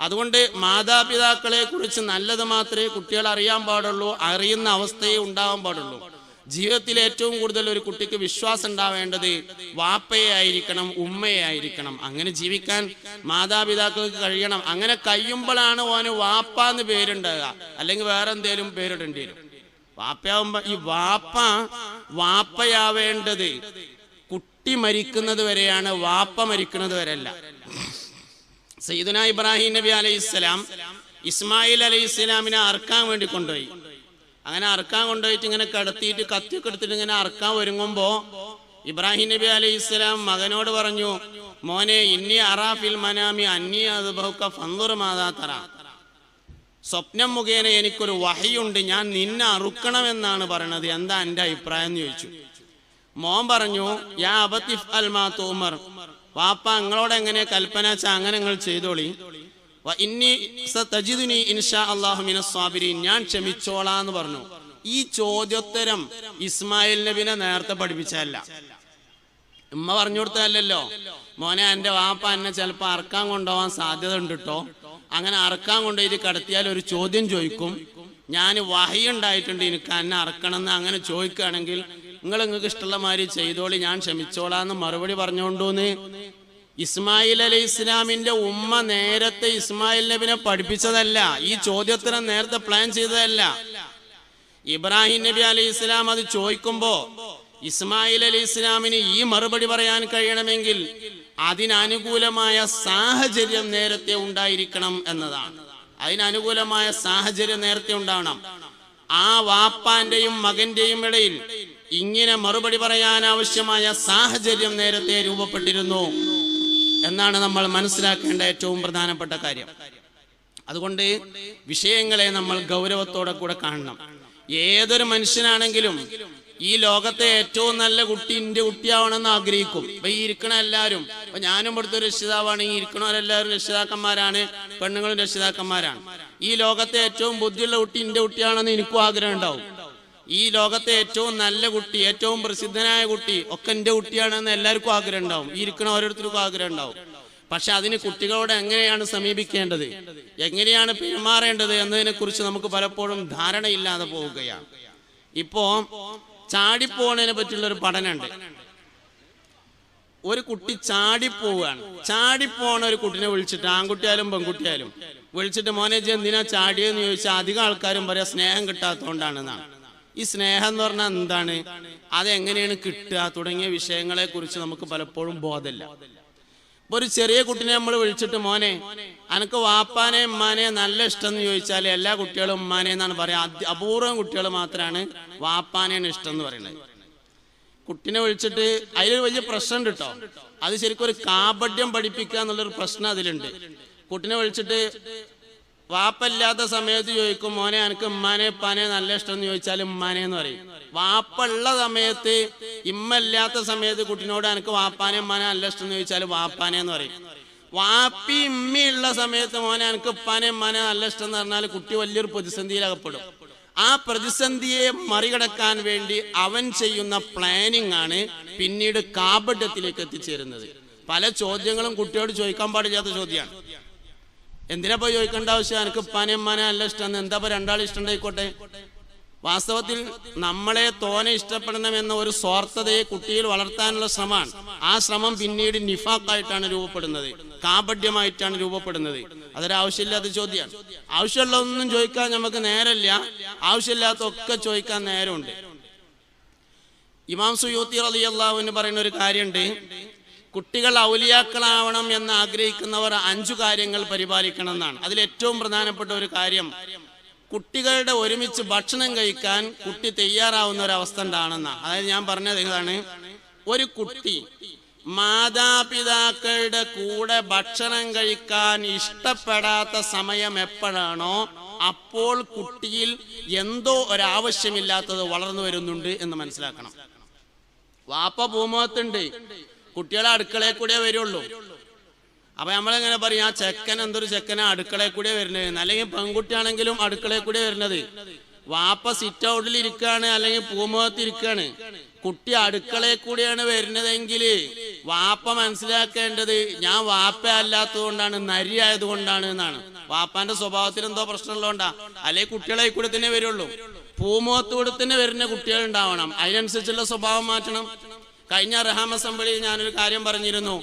അതുകൊണ്ട് മാതാപിതാക്കളെ കുറിച്ച് നല്ലത് മാത്രമേ കുട്ടികൾ അറിയാൻ പാടുള്ളൂ അറിയുന്ന അവസ്ഥയെ ഉണ്ടാവാൻ പാടുള്ളൂ. ജീവിതത്തിൽ ഏറ്റവും കൂടുതൽ ഒരു കുട്ടിക്ക് വിശ്വാസം ഉണ്ടാവേണ്ടത് വാപ്പയെ ആയിരിക്കണം ഉമ്മയെ ആയിരിക്കണം. അങ്ങനെ ജീവിക്കാൻ മാതാപിതാക്കൾക്ക് കഴിയണം. അങ്ങനെ കഴിയുമ്പോഴാണ് ഓന് വാപ്പ എന്ന് പേരുണ്ടാകുക അല്ലെങ്കിൽ വേറെ എന്തേലും പേരിടേണ്ടി വരും. വാപ്പയാവുമ്പോ ഈ വാപ്പ വാപ്പയാവേണ്ടത് കുട്ടി മരിക്കുന്നത് വരെയാണ് വാപ്പ മരിക്കുന്നത് വരെയല്ല സയ്യിദുന ഇബ്രാഹിം നബി അലൈഹി ഇസ്ലാം ഇസ്മായിൽ അലൈഹി ഇസ്ലാമിനെ അറക്കാൻ വേണ്ടി കൊണ്ടുപോയി. അങ്ങനെ അറക്കാൻ കൊണ്ടുപോയിട്ട് ഇങ്ങനെ കിടത്തിയിട്ട് കത്തിയൊക്കെ എടുത്തിട്ട് ഇങ്ങനെ അറക്കാൻ ഒരുങ്ങുമ്പോ ഇബ്രാഹിം നബി അലൈഹി ഇസ്ലാം മകനോട് പറഞ്ഞു മോനെ ഇന്നി അറാഫിൽ മനാമി അന്നി അത് ബഹുക്ക ഫന്തുർ മാതാ തറ. സ്വപ്നം മുഖേന എനിക്കൊരു വഹിയുണ്ട് ഞാൻ നിന്നെ അറുക്കണമെന്നാണ് പറയണത്. എന്താ എന്റെ അഭിപ്രായം എന്ന് ചോദിച്ചു. മോൻ പറഞ്ഞു യാ അബത്തിഫ് അൽ മാ തൂമർ വാപ്പ നിങ്ങളോട് എങ്ങനെ കൽപ്പന വെച്ചാൽ അങ്ങനെ നിങ്ങൾ ചെയ്തോളി. ഇന്നി സതജിദുനി ഇൻഷാ അല്ലാഹു മിനസ് സ്വാബിരീൻ ഞാൻ ക്ഷമിച്ചോളാന്ന് പറഞ്ഞു. ഈ ചോദ്യോത്തരം ഇസ്മായിൽ നബിനെ നേരത്തെ പഠിപ്പിച്ചതല്ല. ഉമ്മ പറഞ്ഞു കൊടുത്തതല്ലല്ലോ. മോനെ എന്റെ വാപ്പ എന്നെ ചിലപ്പോ അറക്കാൻ കൊണ്ടുപോകാൻ സാധ്യത ഉണ്ട് കേട്ടോ അങ്ങനെ അറക്കാൻ കൊണ്ടുപോയിട്ട് കടത്തിയാൽ ഒരു ചോദ്യം ചോദിക്കും. ഞാൻ വഹി ഉണ്ടായിട്ടുണ്ട് എനിക്ക് എന്നെ അറക്കണം എന്ന് അങ്ങനെ ചോദിക്കുകയാണെങ്കിൽ നിങ്ങൾ നിങ്ങൾക്ക് ഇഷ്ടമുള്ള മാതിരി ചെയ്തോളി ഞാൻ ക്ഷമിച്ചോളാന്ന് മറുപടി പറഞ്ഞുകൊണ്ടൂന്ന് ഇസ്മായിൽ അലി ഇസ്ലാമിന്റെ ഉമ്മ നേരത്തെ ഇസ്മായിൽ നബിനെ പഠിപ്പിച്ചതല്ല ഈ ചോദ്യത്തിന് നേരത്തെ പ്ലാൻ ചെയ്തതല്ല. ഇബ്രാഹിം നബി അലി ഇസ്ലാം അത് ചോദിക്കുമ്പോ ഇസ്മായിൽ അലി ഇസ്ലാമിന് ഈ മറുപടി പറയാൻ കഴിയണമെങ്കിൽ അതിനനുകൂലമായ സാഹചര്യം നേരത്തെ ഉണ്ടായിരിക്കണം എന്നതാണ്. അതിനനുകൂലമായ സാഹചര്യം നേരത്തെ ഉണ്ടാവണം. ആ വാപ്പാന്റെയും മകന്റെയും ഇടയിൽ ഇങ്ങനെ മറുപടി പറയാൻ ആവശ്യമായ സാഹചര്യം നേരത്തെ രൂപപ്പെട്ടിരുന്നു എന്നാണ് നമ്മൾ മനസ്സിലാക്കേണ്ട ഏറ്റവും പ്രധാനപ്പെട്ട കാര്യം. അതുകൊണ്ട് വിഷയങ്ങളെ നമ്മൾ ഗൗരവത്തോടെ കൂടെ കാണണം. ഏതൊരു മനുഷ്യനാണെങ്കിലും ഈ ലോകത്തെ ഏറ്റവും നല്ല കുട്ടി എന്റെ കുട്ടിയാവണമെന്ന് ആഗ്രഹിക്കും. അപ്പൊ ഈ ഇരിക്കണ എല്ലാവരും അപ്പൊ ഞാനും ഇവിടുത്തെ രക്ഷിതാവാണ്. ഈ ഇരിക്കണവരെല്ലാവരും രക്ഷിതാക്കന്മാരാണ് പെണ്ണുങ്ങളും രക്ഷിതാക്കന്മാരാണ്. ഈ ലോകത്തെ ഏറ്റവും ബുദ്ധിയുള്ള കുട്ടി എന്റെ കുട്ടിയാണെന്ന് എനിക്കും ആഗ്രഹം ഉണ്ടാവും. ഈ ലോകത്തെ ഏറ്റവും നല്ല കുട്ടി ഏറ്റവും പ്രസിദ്ധനായ കുട്ടി ഒക്കെ എന്റെ കുട്ടിയാണെന്ന് എല്ലാവർക്കും ആഗ്രഹം ഉണ്ടാവും. ഈ ഇരിക്കണ ഓരോരുത്തർക്കും ആഗ്രഹം ഉണ്ടാവും. പക്ഷെ അതിന് കുട്ടികളോട് എങ്ങനെയാണ് സമീപിക്കേണ്ടത്? എങ്ങനെയാണ് പെരുമാറേണ്ടത് എന്നതിനെ കുറിച്ച് നമുക്ക് പലപ്പോഴും ധാരണയില്ലാതെ പോവുകയാണ്. ഇപ്പോ ചാടിപ്പോണതിനെ പറ്റിയുള്ള ഒരു പഠനമുണ്ട്. ഒരു കുട്ടി ചാടിപ്പോവുകയാണ് ചാടിപ്പോണ ഒരു കുട്ടിനെ വിളിച്ചിട്ട് ആൺകുട്ടിയായാലും പെൺകുട്ടിയാലും വിളിച്ചിട്ട് മോനെ ജി എന്തിനാ ചാടിയെന്ന് ചോദിച്ചാൽ അധികം ആൾക്കാരും പറയാ സ്നേഹം കിട്ടാത്തതുകൊണ്ടാണെന്നാണ് ഈ സ്നേഹം എന്ന് പറഞ്ഞാൽ എന്താണ്? അതെങ്ങനെയാണ് കിട്ടുക? തുടങ്ങിയ വിഷയങ്ങളെ കുറിച്ച് നമുക്ക് പലപ്പോഴും ബോധമില്ല. ഒരു ചെറിയ കുട്ടിനെ നമ്മൾ വിളിച്ചിട്ട് മോനെ അനക്ക് വാപ്പാനെ ഉമ്മാനെ നല്ല ഇഷ്ടം എന്ന് ചോദിച്ചാൽ എല്ലാ കുട്ടികളും ഉമ്മാനെ എന്നാണ് പറയുക അപൂർവം കുട്ടികൾ മാത്രമാണ് വാപ്പാനെയാണ് ഇഷ്ടം എന്ന് പറയുന്നത്. കുട്ടിനെ വിളിച്ചിട്ട് അതിലൊരു വലിയ പ്രശ്നമുണ്ട് കേട്ടോ അത് ശരിക്കും ഒരു കാപഡ്യം പഠിപ്പിക്കുക എന്നുള്ളൊരു പ്രശ്നം അതിലുണ്ട്. കുട്ടിനെ വിളിച്ചിട്ട് വാപ്പല്ലാത്ത സമയത്ത് ചോദിക്കും മോനെ എനിക്ക് ഉമ്മാനെ ഉപ്പാനെ നല്ല ഇഷ്ടം എന്ന് ചോദിച്ചാൽ ഉമ്മാനെ എന്ന് പറയും. വാപ്പുള്ള സമയത്ത് ഇമ്മല്ലാത്ത സമയത്ത് കുട്ടിനോട് എനിക്ക് വാപ്പാനെ ഉമ്മാനെ നല്ല ഇഷ്ടം എന്ന് ചോദിച്ചാൽ വാപ്പാനെ എന്ന് പറയും. വാപ്പി ഉമ്മയുള്ള സമയത്ത് മോനെ എനിക്ക് ഉപ്പാനെ ഉമ്മാനെ നല്ല ഇഷ്ടം എന്ന് പറഞ്ഞാൽ കുട്ടി വലിയൊരു പ്രതിസന്ധിയിൽ അകപ്പെടും ആ പ്രതിസന്ധിയെ മറികടക്കാൻ വേണ്ടി അവൻ ചെയ്യുന്ന പ്ലാനിങ് ആണ് പിന്നീട് കാപഡ്യത്തിലേക്ക് എത്തിച്ചേരുന്നത്. പല ചോദ്യങ്ങളും കുട്ടിയോട് ചോദിക്കാൻ പാടില്ലാത്ത ചോദ്യമാണ്. എന്തിനാ പോയി ചോദിക്കേണ്ട ആവശ്യം? എനിക്ക് ഉപ്പാനെ ഉമ്മാനെ നല്ല ഇഷ്ടം? എന്താ പോ രണ്ടാളും ഇഷ്ടണ്ടായിക്കോട്ടെ വാസ്തവത്തിൽ നമ്മളെ തോനെ ഇഷ്ടപ്പെടണമെന്ന ഒരു സ്വാർത്ഥതയെ കുട്ടിയിൽ വളർത്താനുള്ള ശ്രമമാണ്. ആ ശ്രമം പിന്നീട് നിഫാക്കായിട്ടാണ് രൂപപ്പെടുന്നത്. കാപഡ്യമായിട്ടാണ് രൂപപ്പെടുന്നത്. അതൊരാവശ്യമില്ലാത്ത ചോദ്യമാണ് ആവശ്യമുള്ളതൊന്നും ചോദിക്കാൻ നമുക്ക് നേരമില്ല. ആവശ്യമില്ലാത്തൊക്കെ ചോദിക്കാൻ നേരമുണ്ട്. ഇമാം സുയൂത്തി അലി അള്ളാഹുവിന് പറയുന്ന ഒരു കാര്യമുണ്ട്. കുട്ടികൾ ഔലിയാക്കളാവണം എന്ന് ആഗ്രഹിക്കുന്നവർ അഞ്ചു കാര്യങ്ങൾ പരിപാലിക്കണം എന്നാണ് അതിൽ ഏറ്റവും പ്രധാനപ്പെട്ട ഒരു കാര്യം കുട്ടികളുടെ ഒരുമിച്ച് ഭക്ഷണം കഴിക്കാൻ കുട്ടി തയ്യാറാവുന്ന ഒരു അവസ്ഥ ഉണ്ടാണെന്നാണ്. അതായത് ഞാൻ പറഞ്ഞത് ഇതാണ് ഒരു കുട്ടി മാതാപിതാക്കളുടെ കൂടെ ഭക്ഷണം കഴിക്കാൻ ഇഷ്ടപ്പെടാത്ത സമയം എപ്പോഴാണോ അപ്പോൾ കുട്ടിയിൽ എന്തോ ഒരാവശ്യമില്ലാത്തത് വളർന്നു വരുന്നുണ്ട് എന്ന് മനസ്സിലാക്കണം. വാപ്പ ഭൂമുഖത്തുണ്ട്. കുട്ടികളെ അടുക്കളയിൽ കൂടെ വരുള്ളൂ. അപ്പൊ നമ്മളെങ്ങനെ പറയും ആ ചെക്കൻ എന്തൊരു ചെക്കനെ അടുക്കളയിൽ കൂടെ വരുന്നത്. അല്ലെങ്കിൽ പെൺകുട്ടിയാണെങ്കിലും അടുക്കളയിൽ കൂടെ വരുന്നത്. വാപ്പ സിറ്റ് ഔട്ടിൽ ഇരിക്കുകയാണ് അല്ലെങ്കിൽ പൂമുഖത്ത് ഇരിക്കുകയാണ് കുട്ടി അടുക്കളയിൽ കൂടിയാണ് വരുന്നതെങ്കിൽ വാപ്പ മനസ്സിലാക്കേണ്ടത് ഞാൻ വാപ്പ അല്ലാത്തത് കൊണ്ടാണ് നരി ആയതുകൊണ്ടാണ് എന്നാണ്. വാപ്പാന്റെ സ്വഭാവത്തിൽ എന്തോ പ്രശ്നമുള്ളതുകൊണ്ടാ. അല്ലെങ്കിൽ കുട്ടികളെ കൂടെ തന്നെ വരുള്ളൂ. പൂമുഖത്തൂടെ തന്നെ വരുന്ന കുട്ടികൾ ഉണ്ടാവണം. അതിനനുസരിച്ചുള്ള സ്വഭാവം മാറ്റണം. കഴിഞ്ഞ റഹാം അസംബ്ലിയിൽ ഞാനൊരു കാര്യം പറഞ്ഞിരുന്നു.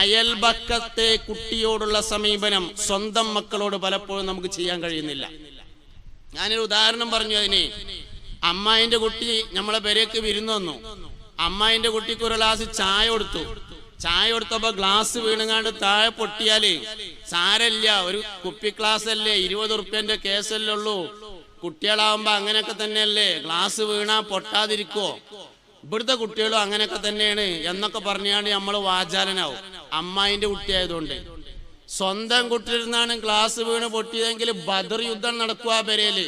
അയൽപക്കത്തെ കുട്ടിയോടുള്ള സമീപനം സ്വന്തം മക്കളോട് പലപ്പോഴും നമുക്ക് ചെയ്യാൻ കഴിയുന്നില്ല. ഞാനൊരു ഉദാഹരണം പറഞ്ഞു അതിന്. അമ്മായിന്റെ കുട്ടി നമ്മളെ പെരേക്ക് വിരുന്ന് വന്നു. അമ്മായിന്റെ കുട്ടിക്ക് ഒരു ഗ്ലാസ് ചായ കൊടുത്തു. ചായ കൊടുത്തപ്പോ ഗ്ലാസ് വീണുങ്ങാണ്ട് താഴെ പൊട്ടിയാൽ സാരല്ല ഒരു കുപ്പി ഗ്ലാസ് അല്ലേ ഇരുപത് ഉറുപ്പ്യന്റെ കേസല്ലേ ഉള്ളൂ. കുട്ടികളാവുമ്പോ അങ്ങനെയൊക്കെ തന്നെയല്ലേ ഗ്ലാസ് വീണാ പൊട്ടാതിരിക്കോ ഇവിടുത്തെ കുട്ടികളും അങ്ങനെയൊക്കെ തന്നെയാണ് എന്നൊക്കെ പറഞ്ഞാണ് നമ്മൾ വാചാലനാവും. അമ്മായിന്റെ കുട്ടിയായതുകൊണ്ട്. സ്വന്തം കുട്ടിയിരുന്നാണ് ക്ലാസ് വീണ് പൊട്ടിയതെങ്കിൽ ബദർ യുദ്ധം നടക്കുക പെരയിൽ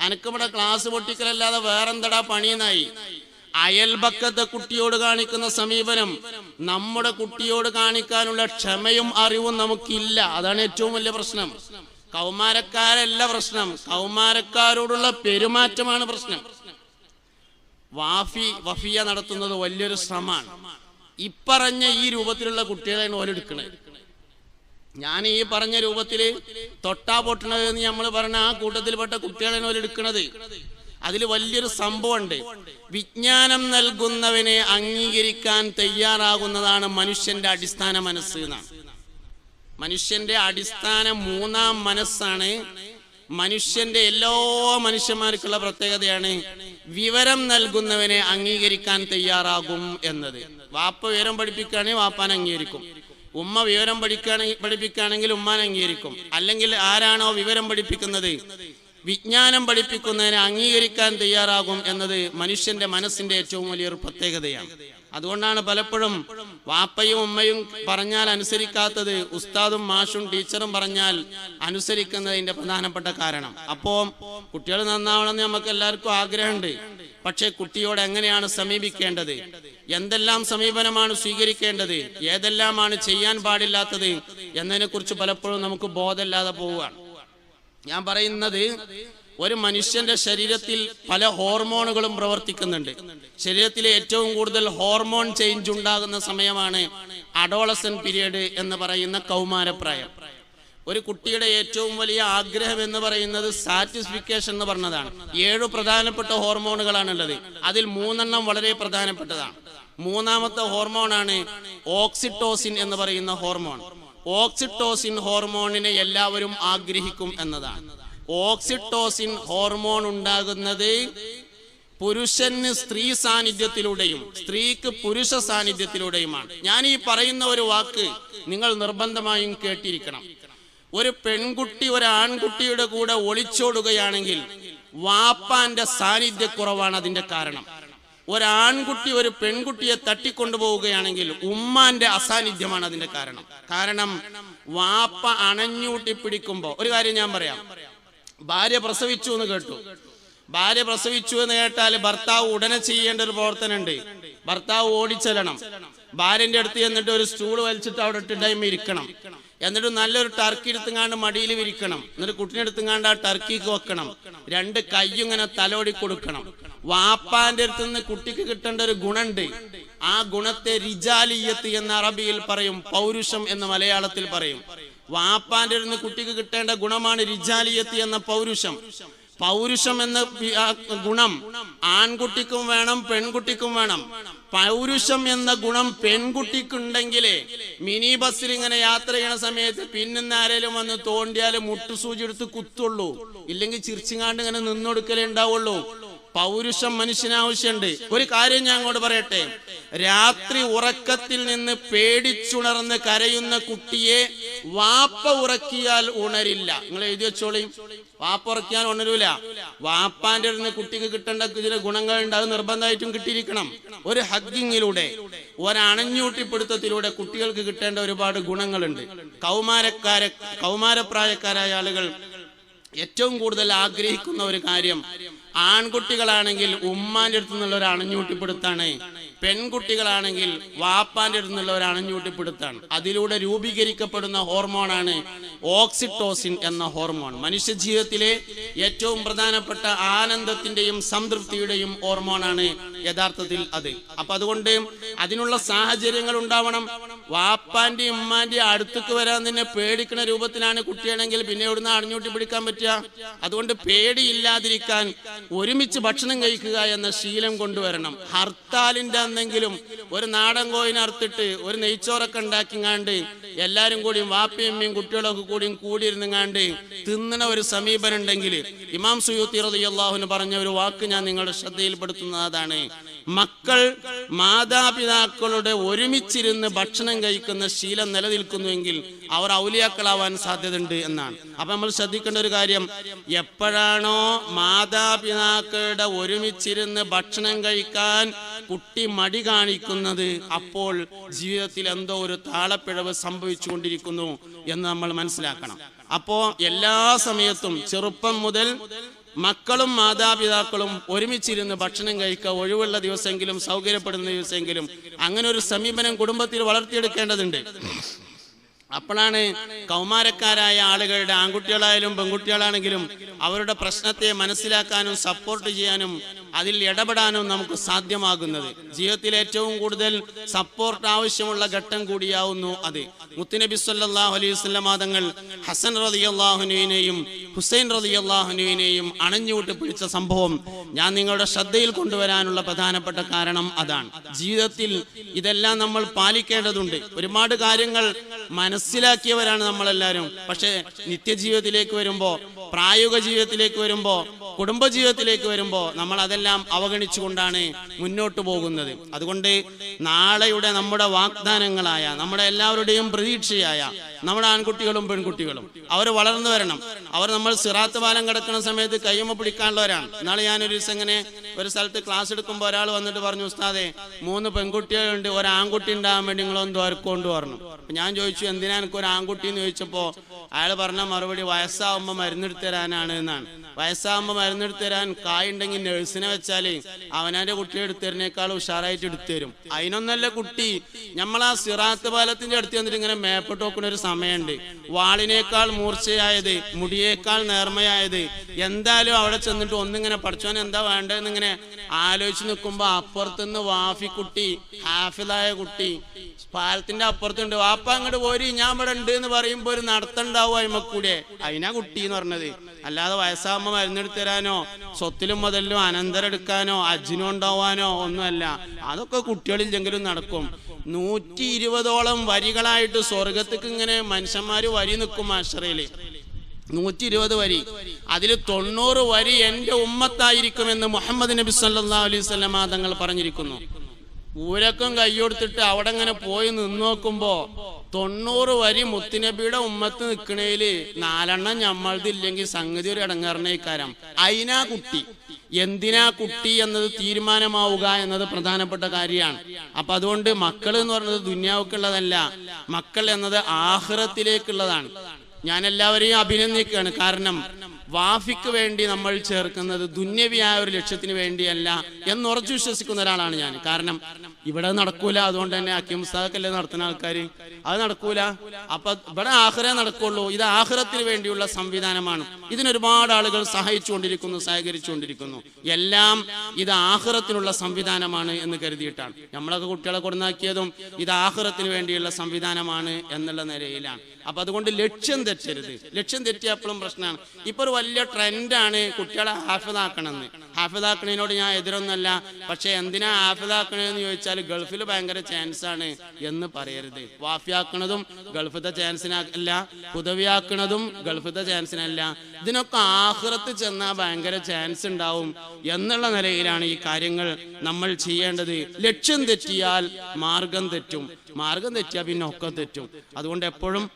അനക്കിവിടെ ക്ലാസ് പൊട്ടിക്കലല്ലാതെ വേറെന്തടാ പണിയെന്നായി? അയൽപക്കത്തെ കുട്ടിയോട് കാണിക്കുന്ന സമീപനം. നമ്മുടെ കുട്ടിയോട് കാണിക്കാനുള്ള ക്ഷമയും അറിവും നമുക്കില്ല. അതാണ് ഏറ്റവും വലിയ പ്രശ്നം. കൗമാരക്കാരല്ല പ്രശ്നം. കൗമാരക്കാരോടുള്ള പെരുമാറ്റമാണ് പ്രശ്നം. വാഫി വഫിയ നടത്തുന്നത് വലിയൊരു ശ്രമമാണ്. ഇപ്പറഞ്ഞ ഈ രൂപത്തിലുള്ള കുട്ടികളെയാണ് ഓലെടുക്കണത് ഞാൻ ഈ പറഞ്ഞ രൂപത്തിൽ തൊട്ടാ പൊട്ടണത് എന്ന് നമ്മൾ പറഞ്ഞ ആ കൂട്ടത്തിൽപ്പെട്ട കുട്ടികളെ ഓരെടുക്കണത് അതിൽ വലിയൊരു സംഭവമുണ്ട്. വിജ്ഞാനം നൽകുന്നവനെ അംഗീകരിക്കാൻ തയ്യാറാകുന്നതാണ് മനുഷ്യന്റെ അടിസ്ഥാന മനസ്സ് എന്നാണ്. മനുഷ്യന്റെ അടിസ്ഥാന മൂന്നാം മനസ്സാണ് മനുഷ്യന്റെ എല്ലാ മനുഷ്യന്മാർക്കുള്ള പ്രത്യേകതയാണ് വിവരം നൽകുന്നവനെ അംഗീകരിക്കാൻ തയ്യാറാകും എന്നത്. വാപ്പ വിവരം പഠിപ്പിക്കുകയാണെങ്കിൽ വാപ്പാൻ അംഗീകരിക്കും. ഉമ്മ വിവരം പഠിക്കുകയാണെങ്കിൽ പഠിപ്പിക്കുകയാണെങ്കിൽ ഉമ്മാൻ അംഗീകരിക്കും. അല്ലെങ്കിൽ ആരാണോ വിവരം പഠിപ്പിക്കുന്നത്? വിജ്ഞാനം പഠിപ്പിക്കുന്നതിനെ അംഗീകരിക്കാൻ തയ്യാറാകും എന്നത് മനുഷ്യന്റെ മനസ്സിന്റെ ഏറ്റവും വലിയൊരു പ്രത്യേകതയാണ്. അതുകൊണ്ടാണ് പലപ്പോഴും വാപ്പയും ഉമ്മയും പറഞ്ഞാൽ അനുസരിക്കാത്തത് ഉസ്താദും മാഷും ടീച്ചറും പറഞ്ഞാൽ അനുസരിക്കുന്നതിന്റെ പ്രധാനപ്പെട്ട കാരണം. അപ്പോ കുട്ടികൾ നന്നാവണമെന്ന് നമുക്ക് എല്ലാവർക്കും ആഗ്രഹമുണ്ട്. പക്ഷേ കുട്ടിയോട് എങ്ങനെയാണ് സമീപിക്കേണ്ടത്? എന്തെല്ലാം സമീപനമാണ് സ്വീകരിക്കേണ്ടത്? ഏതെല്ലാമാണ് ചെയ്യാൻ പാടില്ലാത്തത്? എന്നതിനെ കുറിച്ച് പലപ്പോഴും നമുക്ക് ബോധമില്ലാതെ പോവുകയാണ്. ഞാൻ പറയുന്നത് ഒരു മനുഷ്യന്റെ ശരീരത്തിൽ പല ഹോർമോണുകളും പ്രവർത്തിക്കുന്നുണ്ട്. ശരീരത്തിലെ ഏറ്റവും കൂടുതൽ ഹോർമോൺ ചേഞ്ച് ഉണ്ടാകുന്ന സമയമാണ് അഡോളസൻ പീരീഡ് എന്ന് പറയുന്ന കൗമാരപ്രായം. ഒരു കുട്ടിയുടെ ഏറ്റവും വലിയ ആഗ്രഹം എന്ന് പറയുന്നത് സാറ്റിസ്ഫിക്കേഷൻ എന്ന് പറഞ്ഞതാണ്. ഏഴ് പ്രധാനപ്പെട്ട ഹോർമോണുകളാണുള്ളത്. അതിൽ മൂന്നെണ്ണം വളരെ പ്രധാനപ്പെട്ടതാണ്. മൂന്നാമത്തെ ഹോർമോണാണ് ഓക്സിറ്റോസിൻ എന്ന് പറയുന്ന ഹോർമോൺ. ഓക്സിറ്റോസിൻ ഹോർമോണിനെ എല്ലാവരും ആഗ്രഹിക്കും എന്നതാണ്. ഓക്സിറ്റോസിൻ ഹോർമോൺ ഉണ്ടാകുന്നത് പുരുഷന് സ്ത്രീ സാന്നിധ്യത്തിലൂടെയും സ്ത്രീക്ക് പുരുഷ സാന്നിധ്യത്തിലൂടെയുമാണ്. ഞാൻ ഈ പറയുന്ന ഒരു വാക്ക് നിങ്ങൾ നിർബന്ധമായും കേട്ടിരിക്കണം. ഒരു പെൺകുട്ടി ഒരു ആൺകുട്ടിയുടെ കൂടെ ഒളിച്ചോടുകയാണെങ്കിൽ വാപ്പാന്റെ സാന്നിധ്യക്കുറവാണ് അതിന്റെ കാരണം. ഒരാൺകുട്ടി ഒരു പെൺകുട്ടിയെ തട്ടിക്കൊണ്ടുപോവുകയാണെങ്കിൽ ഉമ്മാന്റെ അസാന്നിധ്യമാണ് അതിന്റെ കാരണം. കാരണം വാപ്പ അണഞ്ഞൂട്ടി പിടിക്കുമ്പോ ഒരു കാര്യം ഞാൻ പറയാം. ഭാര്യ പ്രസവിച്ചു എന്ന് കേട്ടു. ഭാര്യ പ്രസവിച്ചു എന്ന് കേട്ടാൽ ഭർത്താവ് ഉടനെ ചെയ്യേണ്ട ഒരു പ്രവർത്തനമുണ്ട്. ഭർത്താവ് ഓടിച്ചെല്ലണം. ഭാര്യന്റെ അടുത്ത് ചെന്നിട്ട് ഒരു സ്റ്റൂൾ വലിച്ചിട്ട് അവിടെ ഇട്ടിട്ടായി ഇരിക്കണം. എന്നിട്ട് നല്ലൊരു ടർക്കി എടുത്തുങ്ങാണ്ട് മടിയിൽ വിരിക്കണം എന്നിട്ട് കുട്ടിനെ എടുത്തുങ്ങാണ്ട് ആ ടർക്കിക്ക് വെക്കണം. രണ്ട് കൈ ഇങ്ങനെ തലോടി കൊടുക്കണം. വാപ്പാന്റെ അടുത്ത് നിന്ന് കുട്ടിക്ക് കിട്ടേണ്ട ഒരു ഗുണുണ്ട് ആ ഗുണത്തെ റിജാലിയത്ത് എന്ന അറബിയിൽ പറയും പൗരുഷം എന്ന് മലയാളത്തിൽ പറയും. വാപ്പാന്റെ അടുത്ത് കുട്ടിക്ക് കിട്ടേണ്ട ഗുണമാണ് റിജാലിയത്ത് എന്ന പൗരുഷം. പൗരുഷം എന്ന ഗുണം ആൺകുട്ടിക്കും വേണം പെൺകുട്ടിക്കും വേണം. പൗരുഷം എന്ന ഗുണം പെൺകുട്ടിക്കുണ്ടെങ്കിലേ മിനി ബസ്സിൽ ഇങ്ങനെ യാത്ര ചെയ്യണ സമയത്ത് പിന്നിന്ന് ആരേലും വന്ന് തോണ്ടിയാൽ മുട്ടുസൂചി എടുത്ത് കുത്തുള്ളൂ. ഇല്ലെങ്കിൽ ചിരിച്ചിങ്ങാണ്ട് ഇങ്ങനെ നിന്നൊടുക്കലേ ഉണ്ടാവുള്ളൂ. പൗരുഷം മനുഷ്യനാവശ്യമുണ്ട് ഒരു കാര്യം ഞാൻ അങ്ങോട്ട് പറയട്ടെ? രാത്രി ഉറക്കത്തിൽ നിന്ന് പേടിച്ചുണർന്ന് കരയുന്ന കുട്ടിയെ വാപ്പ ഉറക്കിയാൽ ഉണരില്ല. നിങ്ങൾ എഴുതി വെച്ചോളി. വാപ്പ ഉറക്കിയാൽ ഉണരൂല. വാപ്പാന്റെ അടുത്ത് കുട്ടിക്ക് കിട്ടേണ്ട ചില ഗുണങ്ങളുണ്ട്. അത് നിർബന്ധമായിട്ടും കിട്ടിയിരിക്കണം. ഒരു ഹഗ്ഗിങ്ങിലൂടെ ഒരണഞ്ഞൂട്ടിപ്പിടുത്തത്തിലൂടെ കുട്ടികൾക്ക് കിട്ടേണ്ട ഒരുപാട് ഗുണങ്ങളുണ്ട്. കൗമാരക്കാര കൗമാരപ്രായക്കാരായ ആളുകൾ ഏറ്റവും കൂടുതൽ ആഗ്രഹിക്കുന്ന ഒരു കാര്യം ആൺകുട്ടികളാണെങ്കിൽ ഉമ്മാന്റെ അടുത്ത് നിന്നുള്ള ഒരു അണഞ്ഞൂട്ടിപ്പിടുത്താണ്. പെൺകുട്ടികളാണെങ്കിൽ വാപ്പാന്റെ അടുത്ത് നിന്നുള്ള ഒരു അണഞ്ഞൂട്ടിപ്പിടുത്താണ്. അതിലൂടെ രൂപീകരിക്കപ്പെടുന്ന ഹോർമോണാണ് ഓക്സിറ്റോസിൻ എന്ന ഹോർമോൺ. മനുഷ്യ ജീവിതത്തിലെ ഏറ്റവും പ്രധാനപ്പെട്ട ആനന്ദത്തിന്റെയും സംതൃപ്തിയുടെയും ഹോർമോണാണ് യഥാർത്ഥത്തിൽ അത്. അപ്പൊ അതുകൊണ്ട് അതിനുള്ള സാഹചര്യങ്ങൾ ഉണ്ടാവണം. വാപ്പാന്റെ ഉമ്മാന്റെ അടുത്തേക്ക് വരാൻ തന്നെ പേടിക്കുന്ന രൂപത്തിലാണ് കുട്ടിയാണെങ്കിൽ പിന്നെ എവിടുന്ന് അണിഞ്ഞൂട്ടി പിടിക്കാൻ പറ്റുക? അതുകൊണ്ട് പേടിയില്ലാതിരിക്കാൻ ഒരുമിച്ച് ഭക്ഷണം കഴിക്കുക എന്ന ശീലം കൊണ്ടുവരണം. ഹർത്താലിന്റെ അന്നെങ്കിലും ഒരു നാടൻ കോയിനെ ഒരു നെയ്ച്ചോറൊക്കെ ഉണ്ടാക്കിങ്ങാണ്ട് എല്ലാരും കൂടിയും വാപ്പയും അമ്മയും കുട്ടികളൊക്കെ കൂടിയും കൂടിയിരുന്നുങ്ങാണ്ട് തിന്നണ ഒരു സമീപനം ഉണ്ടെങ്കിൽ ഇമാം സുയൂത്തി റളിയല്ലാഹുവിന് പറഞ്ഞ ഒരു വാക്ക് ഞാൻ നിങ്ങളുടെ ശ്രദ്ധയിൽപ്പെടുത്തുന്നതാണ്. മക്കൾ മാതാപിതാക്കളുടെ ഒരുമിച്ചിരുന്ന് ഭക്ഷണം കഴിക്കുന്ന ശീലം നിലനിൽക്കുന്നുവെങ്കിൽ അവർ ഔലിയാക്കളാവാൻ സാധ്യതയുണ്ട് എന്നാണ്. അപ്പൊ നമ്മൾ ശ്രദ്ധിക്കേണ്ട ഒരു കാര്യം എപ്പോഴാണോ മാതാപിതാക്കളുടെ ഒരുമിച്ചിരുന്ന് ഭക്ഷണം കഴിക്കാൻ കുട്ടി മടി കാണിക്കുന്നത് അപ്പോൾ ജീവിതത്തിൽ എന്തോ ഒരു താളപ്പിഴവ് സംഭവിച്ചുകൊണ്ടിരിക്കുന്നു എന്ന് നമ്മൾ മനസ്സിലാക്കണം. അപ്പോ എല്ലാ സമയത്തും ചെറുപ്പം മുതൽ മക്കളും മാതാപിതാക്കളും ഒരുമിച്ചിരുന്ന് ഭക്ഷണം കഴിക്കുക ഒഴിവുള്ള ദിവസമെങ്കിലും സൗകര്യപ്പെടുന്ന ദിവസമെങ്കിലും അങ്ങനെ ഒരു സമീപനം കുടുംബത്തിൽ വളർത്തിയെടുക്കേണ്ടതുണ്ട്. അപ്പോഴാണ് കൗമാരക്കാരായ ആളുകളുടെ ആൺകുട്ടികളായാലും പെൺകുട്ടികളാണെങ്കിലും അവരുടെ പ്രശ്നത്തെ മനസ്സിലാക്കാനും സപ്പോർട്ട് ചെയ്യാനും അതിൽ ഇടപെടാനും നമുക്ക് സാധ്യമാകുന്നത്. ജീവിതത്തിൽ ഏറ്റവും കൂടുതൽ സപ്പോർട്ട് ആവശ്യമുള്ള ഘട്ടം കൂടിയാവുന്നു അത്. മുത്തുനബി സല്ലാഹു അലൈഹി വസല്ലം മാതങ്ങൾ ഹസൻ അള്ളാഹുനുവിനെയും ഹുസൈൻ അള്ളാഹുനുവിനെയും അണഞ്ഞുവിട്ട് പിടിച്ച സംഭവം ഞാൻ നിങ്ങളുടെ ശ്രദ്ധയിൽ കൊണ്ടുവരാനുള്ള പ്രധാനപ്പെട്ട കാരണം അതാണ്. ജീവിതത്തിൽ ഇതെല്ലാം നമ്മൾ പാലിക്കേണ്ടതുണ്ട്. ഒരുപാട് കാര്യങ്ങൾ മനസ്സിലാക്കിയവരാണ് നമ്മളെല്ലാവരും. പക്ഷേ നിത്യജീവിതത്തിലേക്ക് വരുമ്പോ പ്രായോഗിക ജീവിതത്തിലേക്ക് വരുമ്പോ കുടുംബ ജീവിതത്തിലേക്ക് വരുമ്പോ നമ്മൾ അതെല്ലാം അവഗണിച്ചുകൊണ്ടാണ് മുന്നോട്ട് പോകുന്നത്. അതുകൊണ്ട് നാളെയുടെ നമ്മുടെ വാഗ്ദാനങ്ങളായ നമ്മുടെ എല്ലാവരുടെയും പ്രതീക്ഷയായ നമ്മുടെ ആൺകുട്ടികളും പെൺകുട്ടികളും. അവർ വളർന്നു വരണം. അവർ നമ്മൾ സിറാത്ത് പാലം കിടക്കുന്ന സമയത്ത് കയ്യുമ്മ പിടിക്കാനുള്ളവരാണ്. നാളെ ഞാനൊരു ദിവസം ഇങ്ങനെ ഒരു സ്ഥലത്ത് ക്ലാസ് എടുക്കുമ്പോൾ ഒരാൾ വന്നിട്ട് പറഞ്ഞു ഉസ്താദെ മൂന്ന് പെൺകുട്ടികളുണ്ട്. ഒരു ആൺകുട്ടി ഉണ്ടാകാൻ വേണ്ടി നിങ്ങളൊന്ന് ദ്വാരക്കൊണ്ട് പറഞ്ഞു ഞാൻ ചോദിച്ചു എന്തിനാ എനിക്ക് ഒരു ആൺകുട്ടി എന്ന് ചോദിച്ചപ്പോൾ അയാൾ പറഞ്ഞ മറുപടി വയസ്സാവുമ്പോൾ മരുന്നെടുത്ത് തരാനാണ് എന്നാണ്. വയസ്സാകുമ്പോൾ മരുന്നെടുത്ത് തരാൻ കായുണ്ടെങ്കിൽ നഴ്സിനെ വെച്ചാൽ അവനാന്റെ കുട്ടിയെ എടുത്തു തരുന്നേക്കാൾ ഉഷാറായിട്ട് എടുത്തു തരും. അതിനൊന്നല്ല കുട്ടി. നമ്മൾ ആ സിറാത്ത് പാലത്തിന്റെ അടുത്ത് വന്നിട്ട് ഇങ്ങനെ മേപ്പിട്ട് നോക്കുന്ന ഒരു സമയമുണ്ട്. വാളിനേക്കാൾ മൂർച്ചയായത് മുടിയേക്കാൾ നേർമയായത് എന്തായാലും അവിടെ ചെന്നിട്ട് ഒന്നിങ്ങനെ പഠിച്ചോൻ എന്താ വേണ്ടതെന്ന് ഇങ്ങനെ ആലോചിച്ച് നിൽക്കുമ്പോ അപ്പുറത്തുനിന്ന് വാഫി കുട്ടി ഹാഫിലായ കുട്ടി പാലത്തിന്റെ അപ്പുറത്തുണ്ട്. വാപ്പ അങ്ങോട്ട് പോരി ഞാൻ ഇവിടെ ഉണ്ട് എന്ന് പറയുമ്പോ ഒരു നടത്തുണ്ടാവും അയിമക്കൂടെ. അതിനാ കുട്ടി എന്ന് പറഞ്ഞത്. അല്ലാതെ വയസ്സാകുമ്പോ മരുന്നെടുത്ത് തരാനോ സ്വത്തിലും മുതലിലും അനന്തരം എടുക്കാനോ അജിനോ ഉണ്ടാവാനോ ഒന്നുമല്ല. അതൊക്കെ കുട്ടികളില്ലെങ്കിലും നടക്കും. നൂറ്റി ഇരുപതോളം വരികളായിട്ട് സ്വർഗത്തേക്ക് ഇങ്ങനെ മനുഷ്യന്മാര് വരി നിൽക്കും ആശ്രയിൽ നൂറ്റി ഇരുപത് വരി. അതിൽ തൊണ്ണൂറ് വരി എന്റെ ഉമ്മത്തായിരിക്കുമെന്ന് മുഹമ്മദ് നബി സല്ലാ അലൈഹി തങ്ങൾ പറഞ്ഞിരിക്കുന്നു. ഊരക്കും കൈയ്യൊടുത്തിട്ട് അവിടെ ഇങ്ങനെ പോയി നിന്ന് നോക്കുമ്പോ തൊണ്ണൂറ് വരി മുത്തുനബിയുടെ ഉമ്മത്ത് നിൽക്കണേൽ നാലെണ്ണം ഞമ്മളതില്ലെങ്കിൽ സംഗതി ഒരു ഇടങ്ങാറിനേക്കാരം. അയിനാ കുട്ടി. എന്തിനാ കുട്ടി എന്നത് തീരുമാനമാവുക എന്നത് പ്രധാനപ്പെട്ട കാര്യമാണ്. അപ്പൊ അതുകൊണ്ട് മക്കൾ എന്ന് പറയുന്നത് ദുന്യാവുക്കുള്ളതല്ല. മക്കൾ എന്നത് ആഹ്റത്തിലേക്കുള്ളതാണ്. ഞാൻ എല്ലാവരെയും അഭിനന്ദിക്കുകയാണ്. കാരണം വാഫിക്ക് വേണ്ടി നമ്മൾ ചേർക്കുന്നത് ദുന്യവിയായ ഒരു ലക്ഷ്യത്തിന് വേണ്ടിയല്ല എന്ന് ഉറച്ചു വിശ്വസിക്കുന്ന ഒരാളാണ് ഞാൻ. കാരണം ഇവിടെ നടക്കൂല. അതുകൊണ്ട് തന്നെ അക്കിം മുസ്താഖല്ലേ നടത്തുന്ന ആൾക്കാർ അത് നടക്കൂല. അപ്പൊ ഇവിടെ ആഹ്റേ നടക്കുള്ളൂ. ഇത് ആഹ്റത്തിന് വേണ്ടിയുള്ള സംവിധാനമാണ്. ഇതിനൊരുപാട് ആളുകൾ സഹായിച്ചുകൊണ്ടിരിക്കുന്നു സഹകരിച്ചുകൊണ്ടിരിക്കുന്നു. എല്ലാം ഇത് ആഹ്റത്തിനുള്ള സംവിധാനമാണ് എന്ന് കരുതിയിട്ടാണ്. നമ്മളൊക്കെ കുട്ടികളെ കൊടുന്നാക്കിയതും ഇത് ആഹ്റത്തിന് വേണ്ടിയുള്ള സംവിധാനമാണ് എന്നുള്ള നിലയിലാണ്. അപ്പൊ അതുകൊണ്ട് ലക്ഷ്യം തെറ്റരുത്. ലക്ഷ്യം തെറ്റിയപ്പോഴും പ്രശ്നമാണ്. ഇപ്പൊ ഒരു വലിയ ട്രെൻഡാണ് കുട്ടികളെ ഹാഫിതാക്കണമെന്ന് ഹാഫിതാക്കണതിനോട് ഞാൻ എതിരൊന്നല്ല പക്ഷെ എന്തിനാ ഹാഫിതാക്കണെന്ന് ചോദിച്ചാൽ ഗൾഫിൽ ഭയങ്കര ചാൻസ് ആണ് എന്ന് പറയരുത്. വാഫിയാക്കണതും ഗൾഫിത്തെ ചാൻസിനല്ല പുതവിയാക്കണതും ഗൾഫിത്തെ ചാൻസിനല്ല ഇതിനൊക്കെ ആഹ്റത്ത് ചെന്നാൽ ഭയങ്കര ചാൻസ് ഉണ്ടാവും എന്നുള്ള നിലയിലാണ് ഈ കാര്യങ്ങൾ നമ്മൾ ചെയ്യേണ്ടത്. ലക്ഷ്യം തെറ്റിയാൽ മാർഗം തെറ്റും. മാർഗം തെറ്റിയാൽ പിന്നെ ഒക്കെ തെറ്റും. അതുകൊണ്ട് എപ്പോഴും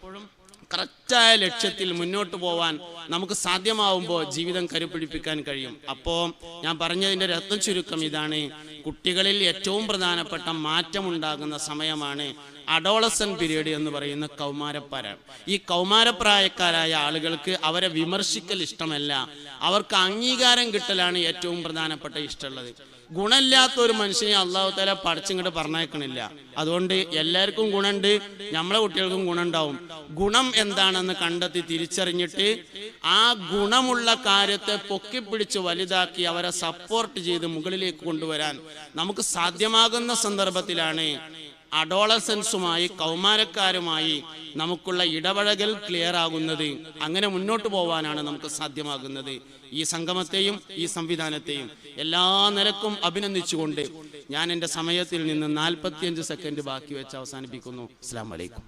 കറക്റ്റായ ലക്ഷ്യത്തിൽ മുന്നോട്ട് പോവാൻ നമുക്ക് സാധ്യമാവുമ്പോൾ ജീവിതം കരുപിടിപ്പിക്കാൻ കഴിയും. അപ്പോൾ ഞാൻ പറഞ്ഞതിന്റെ രത്ന ചുരുക്കം ഇതാണ്. കുട്ടികളിൽ ഏറ്റവും പ്രധാനപ്പെട്ട മാറ്റം ഉണ്ടാകുന്ന സമയമാണ് അഡോളസൻ പീരീഡ് എന്ന് പറയുന്ന കൗമാരപ്പാരാണ് ഈ കൗമാരപ്രായക്കാരായ ആളുകൾക്ക് അവരെ വിമർശിക്കൽ ഇഷ്ടമല്ല. അവർക്ക് അംഗീകാരം കിട്ടലാണ് ഏറ്റവും പ്രധാനപ്പെട്ട ഇഷ്ടമുള്ളത്. ഗുണമില്ലാത്ത ഒരു മനുഷ്യനെ അള്ളാഹു താല പഠിച്ചിങ്ങോട്ട് പറഞ്ഞേക്കണില്ല അതുകൊണ്ട് എല്ലാവർക്കും ഗുണമുണ്ട് നമ്മളെ കുട്ടികൾക്കും ഗുണമുണ്ടാവും. ഗുണം എന്താണെന്ന് കണ്ടെത്തി തിരിച്ചറിഞ്ഞിട്ട് ആ ഗുണമുള്ള കാര്യത്തെ പൊക്കിപ്പിടിച്ച് വലുതാക്കി അവരെ സപ്പോർട്ട് ചെയ്ത് മുകളിലേക്ക് കൊണ്ടുവരാൻ നമുക്ക് സാധ്യമാകുന്ന സന്ദർഭത്തിലാണ് അഡോളസൻസുമായി കൗമാരക്കാരുമായി നമുക്കുള്ള ഇടപഴകൽ ക്ലിയർ ആകുന്നത്. അങ്ങനെ മുന്നോട്ട് പോവാനാണ് നമുക്ക് സാധ്യമാകുന്നത്. ഈ സംഗമത്തെയും ഈ സംവിധാനത്തെയും എല്ലാ നിലക്കും അഭിനന്ദിച്ചുകൊണ്ട് ഞാൻ എന്റെ സമയത്തിൽ നിന്ന് നാൽപ്പത്തിയഞ്ച് സെക്കൻഡ് ബാക്കി വെച്ച് അവസാനിപ്പിക്കുന്നു. അസ്സാം വലൈക്കും